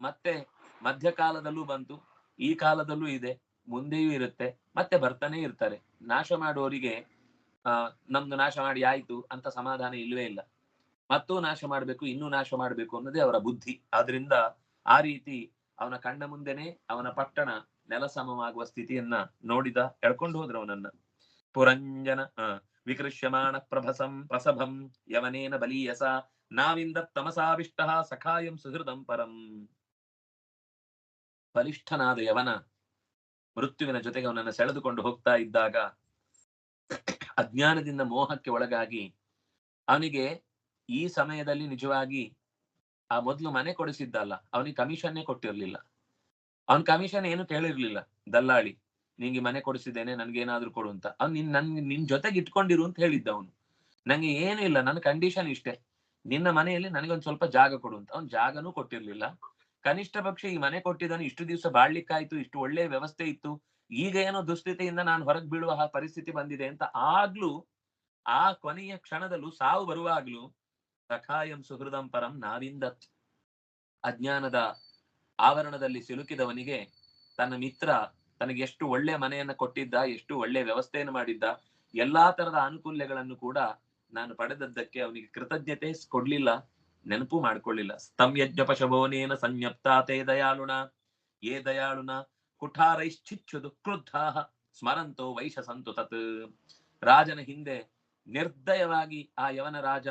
ಮತ್ತೆ ಮಧ್ಯಕಾಲದಲ್ಲೂ ಬಂತು. ಈ ಕಾಲದಲ್ಲೂ ಇದೆ. ಮುಂದೆಯೂ ಇರುತ್ತೆ. ಮತ್ತೆ ಬರ್ತಾನೆ ಇರ್ತಾರೆ. ನಾಶ ಮಾಡುವವರಿಗೆ, ಆ, ನಮ್ದು ನಾಶ ಮಾಡಿ ಆಯ್ತು ಅಂತ ಸಮಾಧಾನ ಇಲ್ವೇ ಇಲ್ಲ. ಮತ್ತೂ ನಾಶ ಮಾಡ್ಬೇಕು, ಇನ್ನೂ ನಾಶ ಮಾಡ್ಬೇಕು ಅನ್ನೋದೇ ಅವರ ಬುದ್ಧಿ. ಆದ್ರಿಂದ ಆ ರೀತಿ ಅವನ ಕಣ್ಣ ಮುಂದೆನೆ ಅವನ ಪಟ್ಟಣ ನೆಲಸಮವಾಗುವ ಸ್ಥಿತಿಯನ್ನ ನೋಡಿದ, ಎಳ್ಕೊಂಡು ಹೋದ್ರು ಅವನನ್ನ. ಪುರಂಜನ ವಿಕೃಷ್ಯಮಾಣ ಪ್ರಭಸಂ ಪ್ರಸಭಂ ಯವನೇನ ಬಲೀಯಸ ನಾವಿಂದ ತಮಸಾವಿಷ್ಟ ಸಖಾಯಂ ಸುಹೃದಂ ಪರಂ. ಬಲಿಷ್ಠನಾದ ಯವನ ಮೃತ್ಯುವಿನ ಜೊತೆಗೆ ಅವನನ್ನು ಸೆಳೆದುಕೊಂಡು ಹೋಗ್ತಾ ಇದ್ದಾಗ ಅಜ್ಞಾನದಿಂದ ಮೋಹಕ್ಕೆ ಒಳಗಾಗಿ ಅವನಿಗೆ ಈ ಸಮಯದಲ್ಲಿ ನಿಜವಾಗಿ ಆ ಮೊದಲು ಮನೆ ಕೊಡಿಸಿದ್ದಲ್ಲ, ಅವನಿಗೆ ಕಮಿಷನ್ನೇ ಕೊಟ್ಟಿರ್ಲಿಲ್ಲ. ಅವನ್ ಕಮಿಷನ್ ಏನು ಕೇಳಿರ್ಲಿಲ್ಲ, ದಲ್ಲಾಳಿ, ನಿಂಗೆ ಮನೆ ಕೊಡಿಸಿದ್ದೇನೆ, ನನ್ಗೇನಾದ್ರೂ ಕೊಡು ಅಂತ. ಅವ್ನು ನಿನ್ ನನ್ ನಿನ್ ಜೊತೆಗೆ ಇಟ್ಕೊಂಡಿರು ಅಂತ ಹೇಳಿದ್ದ ಅವನು ನಂಗೆ ಏನು ಇಲ್ಲ, ನನ್ನ ಕಂಡೀಷನ್ ಇಷ್ಟೇ. ನಿನ್ನ ಮನೆಯಲ್ಲಿ ನನಗೊಂದು ಸ್ವಲ್ಪ ಜಾಗ ಕೊಡು ಅಂತ. ಅವ್ನು ಜಾಗನೂ ಕೊಟ್ಟಿರ್ಲಿಲ್ಲ. ಕನಿಷ್ಠ ಪಕ್ಷ ಈ ಮನೆ ಕೊಟ್ಟಿದ್ದಾನೆ. ಇಷ್ಟು ದಿವಸ ಬಾಳ್ಲಿಕ್ಕಾಯ್ತು ಇಷ್ಟು ಒಳ್ಳೆ ವ್ಯವಸ್ಥೆ ಇತ್ತು. ಈಗ ಏನೋ ದುಸ್ಥಿತಿಯಿಂದ ನಾನು ಹೊರಗೆ ಬೀಳುವ ಪರಿಸ್ಥಿತಿ ಬಂದಿದೆ ಅಂತ ಆಗ್ಲೂ ಆ ಕೊನೆಯ ಕ್ಷಣದಲ್ಲೂ ಸಾವು ಬರುವಾಗ್ಲೂ ಸಖಾಯಂ ಸುಹೃದಂ ಪರಂ ನಾವಿಂದ ಅಜ್ಞಾನದ ಆವರಣದಲ್ಲಿ ಸಿಲುಕಿದವನಿಗೆ ತನ್ನ ಮಿತ್ರ ತನಗೆ ಎಷ್ಟು ಒಳ್ಳೆ ಮನೆಯನ್ನ ಕೊಟ್ಟಿದ್ದ, ಎಷ್ಟು ಒಳ್ಳೆ ವ್ಯವಸ್ಥೆಯನ್ನು ಮಾಡಿದ್ದ, ಎಲ್ಲಾ ತರದ ಅನುಕೂಲ್ಯಗಳನ್ನು ಕೂಡ ನಾನು ಪಡೆದದ್ದಕ್ಕೆ ಅವನಿಗೆ ಕೃತಜ್ಞತೆ ಕೊಡ್ಲಿಲ್ಲ, ನೆನಪು ಮಾಡ್ಕೊಳ್ಳಿಲ್ಲ. ಸ್ತಂಯಜ್ಞ ಪಶಭವನೇನ ಸಂಯಪ್ತಾತೆ ದಯಾಳುಣ ಏ ದಯಾಳುನ ಕುಠಾರೈಶ್ಚಿಚ್ಚು ದುಕ್ರುದ್ಧಾ ಸ್ಮರಂತೋ ವೈಶ ಸಂತು ತತ್. ರಾಜನ ಹಿಂದೆ ನಿರ್ದಯವಾಗಿ ಆ ಯವನ ರಾಜ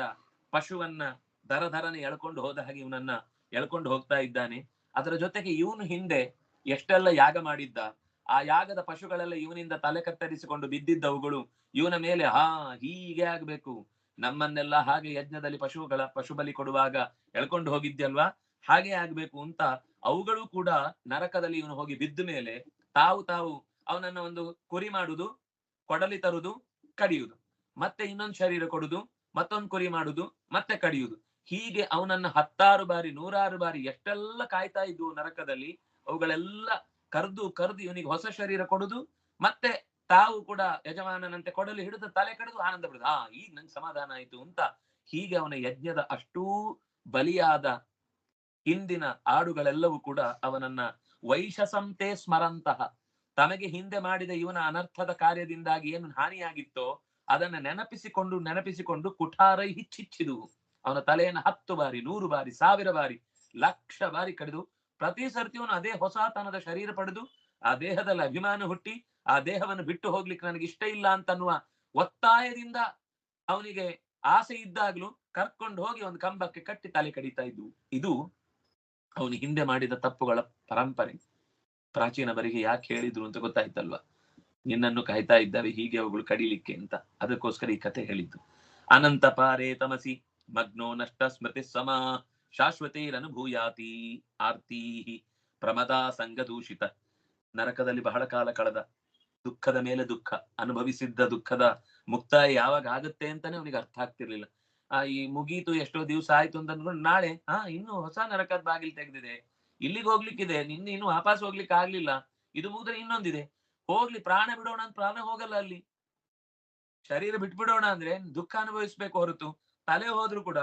ಪಶುವನ್ನ ದರ ದರನೆ ಎಳ್ಕೊಂಡು ಹೋದ ಹಾಗೆ ಇವನನ್ನ ಎಳ್ಕೊಂಡು ಹೋಗ್ತಾ ಇದ್ದಾನೆ. ಅದರ ಜೊತೆಗೆ ಇವನು ಹಿಂದೆ ಎಷ್ಟೆಲ್ಲ ಯಾಗ ಮಾಡಿದ್ದ ಆ ಯಾಗದ ಪಶುಗಳೆಲ್ಲ ಇವನಿಂದ ತಲೆ ಕತ್ತರಿಸಿಕೊಂಡು ಬಿದ್ದಿದ್ದವುಗಳು ಇವನ ಮೇಲೆ, ಹಾ, ಹೀಗೆ ಆಗ್ಬೇಕು. ನಮ್ಮನ್ನೆಲ್ಲ ಹಾಗೆ ಯಜ್ಞದಲ್ಲಿ ಪಶುಗಳ ಪಶು ಬಲಿ ಕೊಡುವಾಗ ಎಳ್ಕೊಂಡು ಹೋಗಿದ್ಯಲ್ವಾ? ಹಾಗೆ ಆಗ್ಬೇಕು ಅಂತ ಅವುಗಳು ಕೂಡ ನರಕದಲ್ಲಿ ಇವನು ಹೋಗಿ ಬಿದ್ದ ಮೇಲೆ ತಾವು ತಾವು ಅವನನ್ನ ಒಂದು ಕುರಿ ಮಾಡುದು, ಕೊಡಲಿ ತರುದು, ಕಡಿಯುದು. ಮತ್ತೆ ಇನ್ನೊಂದು ಶರೀರ ಕೊಡುದು, ಮತ್ತೊಂದು ಕುರಿ ಮಾಡುದು, ಮತ್ತೆ ಕಡಿಯುದು. ಹೀಗೆ ಅವನನ್ನ ಹತ್ತಾರು ಬಾರಿ, ನೂರಾರು ಬಾರಿ ಎಷ್ಟೆಲ್ಲ ಕಾಯ್ತಾ ಇದ್ವು ನರಕದಲ್ಲಿ, ಅವುಗಳೆಲ್ಲ ಕರ್ದು ಕರ್ದು ಇವನಿಗೆ ಹೊಸ ಶರೀರ ಕೊಡುದು, ಮತ್ತೆ ತಾವು ಕೂಡ ಯಜಮಾನನಂತೆ ಕೊಡಲು ಹಿಡಿದು ತಲೆ ಕಡಿದು ಆನಂದ ಬಿಡುದು ಆ, ಈಗ ನಂಗೆ ಸಮಾಧಾನ ಆಯ್ತು ಅಂತ ಹೀಗೆ ಅವನ ಯಜ್ಞದ ಅಷ್ಟೂ ಬಲಿಯಾದ ಹಿಂದಿನ ಆಡುಗಳೆಲ್ಲವೂ ಕೂಡ ಅವನನ್ನ ವೈಶಸಂತೆ ಸ್ಮರಂತಹ ತನಗೆ ಹಿಂದೆ ಮಾಡಿದ ಇವನ ಅನರ್ಥದ ಕಾರ್ಯದಿಂದಾಗಿ ಏನು ಹಾನಿಯಾಗಿತ್ತೋ ಅದನ್ನ ನೆನಪಿಸಿಕೊಂಡು ನೆನಪಿಸಿಕೊಂಡು ಕುಠಾರೈ ಹಿಚ್ಚಿಚ್ಚಿದುವು ಅವನ ತಲೆಯನ್ನು ಹತ್ತು ಬಾರಿ, ನೂರು ಬಾರಿ, ಸಾವಿರ ಬಾರಿ, ಲಕ್ಷ ಬಾರಿ ಕಡಿದು ಪ್ರತಿ ಸರ್ತಿಯವನು ಅದೇ ಹೊಸತನದ ಶರೀರ ಪಡೆದು, ಆ ದೇಹದಲ್ಲಿ ಅಭಿಮಾನ ಹುಟ್ಟಿ, ಆ ದೇಹವನ್ನು ಬಿಟ್ಟು ಹೋಗ್ಲಿಕ್ಕೆ ನನಗೆ ಇಷ್ಟ ಇಲ್ಲ ಅಂತನ್ನುವ ಒತ್ತಾಯದಿಂದ ಅವನಿಗೆ ಆಸೆ ಇದ್ದಾಗ್ಲೂ ಕರ್ಕೊಂಡು ಹೋಗಿ ಒಂದು ಕಂಬಕ್ಕೆ ಕಟ್ಟಿ ತಲೆ ಕಡಿತಾ ಇದ್ವು. ಇದು ಅವನು ಹಿಂದೆ ಮಾಡಿದ ತಪ್ಪುಗಳ ಪರಂಪರೆ. ಪ್ರಾಚೀನ ಬರಿಗೆ ಯಾಕೆ ಹೇಳಿದ್ರು ಅಂತ ಗೊತ್ತಾಯ್ತಲ್ವಾ? ನಿನ್ನನ್ನು ಕಾಯ್ತಾ ಇದ್ದಾವೆ ಹೀಗೆ ಅವುಗಳು ಕಡಿಲಿಕ್ಕೆ ಅಂತ. ಅದಕ್ಕೋಸ್ಕರ ಈ ಕಥೆ ಹೇಳಿದ್ದು. ಅನಂತ ಪಾರೇ ತಮಸಿ, ಮಗ್ನೋ ನಷ್ಟ ಸ್ಮೃತಿ ಸಮ ಶಾಶ್ವತೇರನುಭೂಯಾತಿ ಆರ್ತಿ ಪ್ರಮದಾ ಸಂಗದೂಷಿತ. ನರಕದಲ್ಲಿ ಬಹಳ ಕಾಲ ಕಳೆದ. ದುಃಖದ ಮೇಲೆ ದುಃಖ, ಅನುಭವಿಸಿದ್ದ ದುಃಖದ ಮುಕ್ತಾಯ ಯಾವಾಗ ಆಗುತ್ತೆ ಅಂತಾನೆ ಅವನಿಗೆ ಅರ್ಥ ಆಗ್ತಿರ್ಲಿಲ್ಲ. ಆ, ಈ ಮುಗೀತು ಎಷ್ಟೋ ದಿವಸ ಆಯ್ತು ಅಂತ ಅಂದ್ಕೊಂಡು ನಾಳೆ ಹಾ ಇನ್ನು ಹೊಸ ನರಕದ ಬಾಗಿಲು ತೆಗೆದಿದೆ. ಇಲ್ಲಿಗೆ ಹೋಗ್ಲಿಕ್ಕಿದೆ, ನಿನ್ನೆ ಇನ್ನು ವಾಪಸ್ ಹೋಗ್ಲಿಕ್ಕೆ ಆಗ್ಲಿಲ್ಲ. ಇದು ಮುಗಿದ್ರೆ ಇನ್ನೊಂದಿದೆ. ಹೋಗ್ಲಿ, ಪ್ರಾಣ ಬಿಡೋಣ ಅಂತ ಪ್ರಾಣ ಹೋಗಲ್ಲ ಅಲ್ಲಿ. ಶರೀರ ಬಿಟ್ಬಿಡೋಣ ಅಂದ್ರೆ ದುಃಖ ಅನುಭವಿಸ್ಬೇಕು ಹೊರತು. ತಲೆ ಹೋದ್ರು ಕೂಡ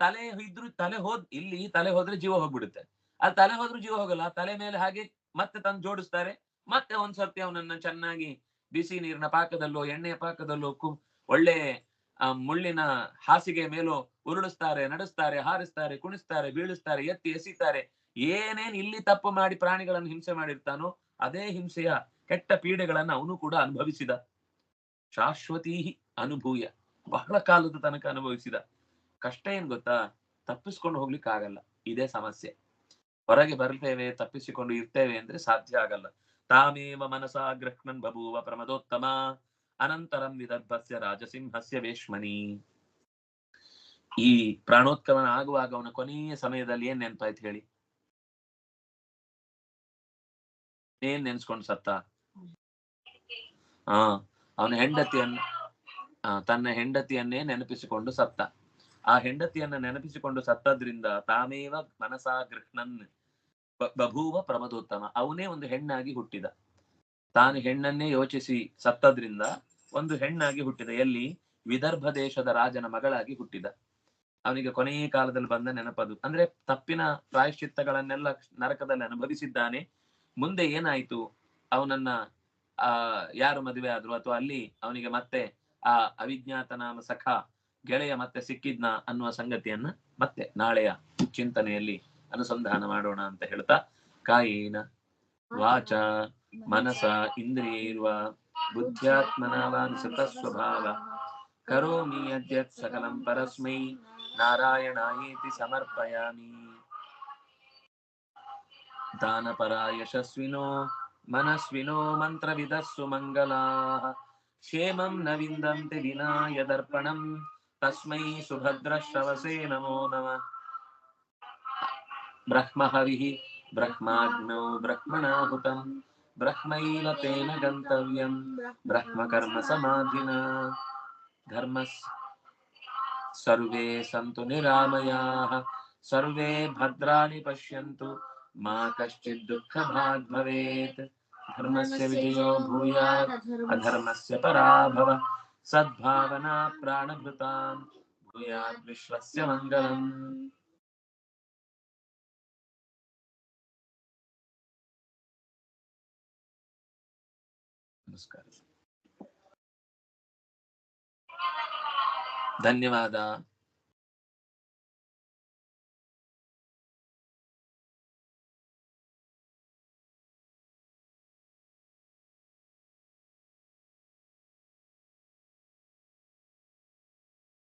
ತಲೆ ಇದ್ರು ತಲೆ ಹೋದ್, ಇಲ್ಲಿ ತಲೆ ಹೋದ್ರೆ ಜೀವ ಹೋಗ್ಬಿಡುತ್ತೆ. ಅಲ್ಲಿ ತಲೆ ಹೋದ್ರೂ ಜೀವ ಹೋಗಲ್ಲ, ತಲೆ ಮೇಲೆ ಹಾಗೆ ಮತ್ತೆ ತಂದು ಜೋಡಿಸ್ತಾರೆ. ಮತ್ತೆ ಒಂದ್ಸರ್ತಿ ಅವನನ್ನ ಚೆನ್ನಾಗಿ ಬಿಸಿ ನೀರಿನ ಪಾಕದಲ್ಲೋ, ಎಣ್ಣೆಯ ಪಾಕದಲ್ಲೋ ಕು, ಒಳ್ಳೆ ಮುಳ್ಳಿನ ಹಾಸಿಗೆ ಮೇಲೋ ಉರುಳಿಸ್ತಾರೆ, ನಡೆಸ್ತಾರೆ, ಹಾರಿಸ್ತಾರೆ, ಕುಣಿಸ್ತಾರೆ, ಬೀಳಿಸ್ತಾರೆ, ಎತ್ತಿ ಎಸಿತಾರೆ. ಏನೇನ್ ಇಲ್ಲಿ ತಪ್ಪು ಮಾಡಿ ಪ್ರಾಣಿಗಳನ್ನು ಹಿಂಸೆ ಮಾಡಿರ್ತಾನೋ ಅದೇ ಹಿಂಸೆಯ ಕೆಟ್ಟ ಪೀಡೆಗಳನ್ನ ಅವನು ಕೂಡ ಅನುಭವಿಸಿದ. ಶಾಶ್ವತೀ ಅನುಭೂಯ. ಬಹಳ ಕಾಲದ ತನಕ ಅನುಭವಿಸಿದ. ಕಷ್ಟ ಏನ್ ಗೊತ್ತಾ? ತಪ್ಪಿಸ್ಕೊಂಡು ಹೋಗ್ಲಿಕ್ಕೆ ಆಗಲ್ಲ. ಇದೇ ಸಮಸ್ಯೆ. ಹೊರಗೆ ಬರ್ತೇವೆ, ತಪ್ಪಿಸಿಕೊಂಡು ಇರ್ತೇವೆ ಅಂದ್ರೆ ಸಾಧ್ಯ ಆಗಲ್ಲ. ತಾಮೇವ ಮನಸ ಗೃಹ್ಣನ್ ಬಭೂವ ಪ್ರಮದೋತ್ತಮ. ಅನಂತರಂ ವಿದರ್ಭಸ್ಯ ರಾಜಸಿಂಹಸ್ಯ ವೇಷ್ಮನಿ ಈ ಪ್ರಾಣೋತ್ಕಮನ ಆಗುವಾಗ ಅವನ ಕೊನೆಯ ಸಮಯದಲ್ಲಿ ಏನ್ ನೆನ್ಪಾಯ್ತು ಹೇಳಿ? ಏನ್ ನೆನ್ಸ್ಕೊಂಡ್ ಸತ್ತ? ಆ, ಅವನ ಹೆಂಡತಿಯನ್ನ ತನ್ನ ಹೆಂಡತಿಯನ್ನೇ ನೆನಪಿಸಿಕೊಂಡು ಸತ್ತ. ಆ ಹೆಂಡತಿಯನ್ನ ನೆನಪಿಸಿಕೊಂಡು ಸತ್ತದ್ರಿಂದ ತಾಮೇವ ಮನಸಾ ಗೃಹ್ಣನ್ ಬಭೂವ ಪ್ರಮದೋತ್ತಮ. ಅವನೇ ಒಂದು ಹೆಣ್ಣಾಗಿ ಹುಟ್ಟಿದ. ತಾನು ಹೆಣ್ಣನ್ನೇ ಯೋಚಿಸಿ ಸತ್ತದ್ರಿಂದ ಒಂದು ಹೆಣ್ಣಾಗಿ ಹುಟ್ಟಿದ. ಎಲ್ಲಿ? ವಿದರ್ಭ ದೇಶದ ರಾಜನ ಮಗಳಾಗಿ ಹುಟ್ಟಿದ. ಅವನಿಗೆ ಕೊನೆಯ ಕಾಲದಲ್ಲಿ ಬಂದ ನೆನಪದು. ಅಂದ್ರೆ ತಪ್ಪಿನ ಪ್ರಾಯಶ್ಚಿತ್ತಗಳನ್ನೆಲ್ಲ ನರಕದಲ್ಲಿ ಅನುಭವಿಸಿದ್ದಾನೆ. ಮುಂದೆ ಏನಾಯ್ತು? ಅವನನ್ನ, ಆ, ಯಾರು ಮದುವೆ ಆದ್ರು? ಅಥವಾ ಅಲ್ಲಿ ಅವನಿಗೆ ಮತ್ತೆ ಆ ಅವಿಜ್ಞಾತ ನಾಮ ಸಖ ಗೆಳೆಯ ಮತ್ತೆ ಸಿಕ್ಕಿದ್ನ ಅನ್ನುವ ಸಂಗತಿಯನ್ನ ಮತ್ತೆ ನಾಳೆಯ ಚಿಂತನೆಯಲ್ಲಿ ಅನುಸಂಧಾನ ಮಾಡೋಣ ಅಂತ ಹೇಳ್ತಾ, ಕಾಯಿನ ವಾಚ ಮನಸ ಇಂದ್ರಿಯೈರ್ವ ಬುದ್ಧ್ಯಾತ್ಮನಾವಾನುಸೃತ ಸ್ವಭಾವ. ಕರೋಮಿ ಯದ್ಯತ್ ಸಕಲಂ ಪರಸ್ಮೈ ಏತಿ ಸಮರ್ಪಯಾಮಿ. ದಾನಪರ ಯಶಸ್ವಿನೋ ಮನಸ್ವಿನೋ ಮಂತ್ರವಿದಸ್ಸು ಮಂಗಲಾ ಕ್ಷೇಮಂ ನ ವಿಂದಂತೆ ವಿನಾ तस्मै सुभद्रश्रवसे नमो नमः। ब्रह्महविः ब्रह्माग्नौ ब्रह्मणाहुतं, ब्रह्मैव तेन गन्तव्यं, ब्रह्मकर्मसमाधिना। धर्मस्य सर्वे सन्तु निरामयाः, सर्वे भद्राणि पश्यन्तु, मा कश्चित् दुःखभाग् भवेत्। धर्मस्य विजयो भूयात्, अधर्मस्य पराभव। సద్భావనా ప్రాణభృతాం భూయాద్ విశ్వస్య మంగళం ధన్యవాదాలు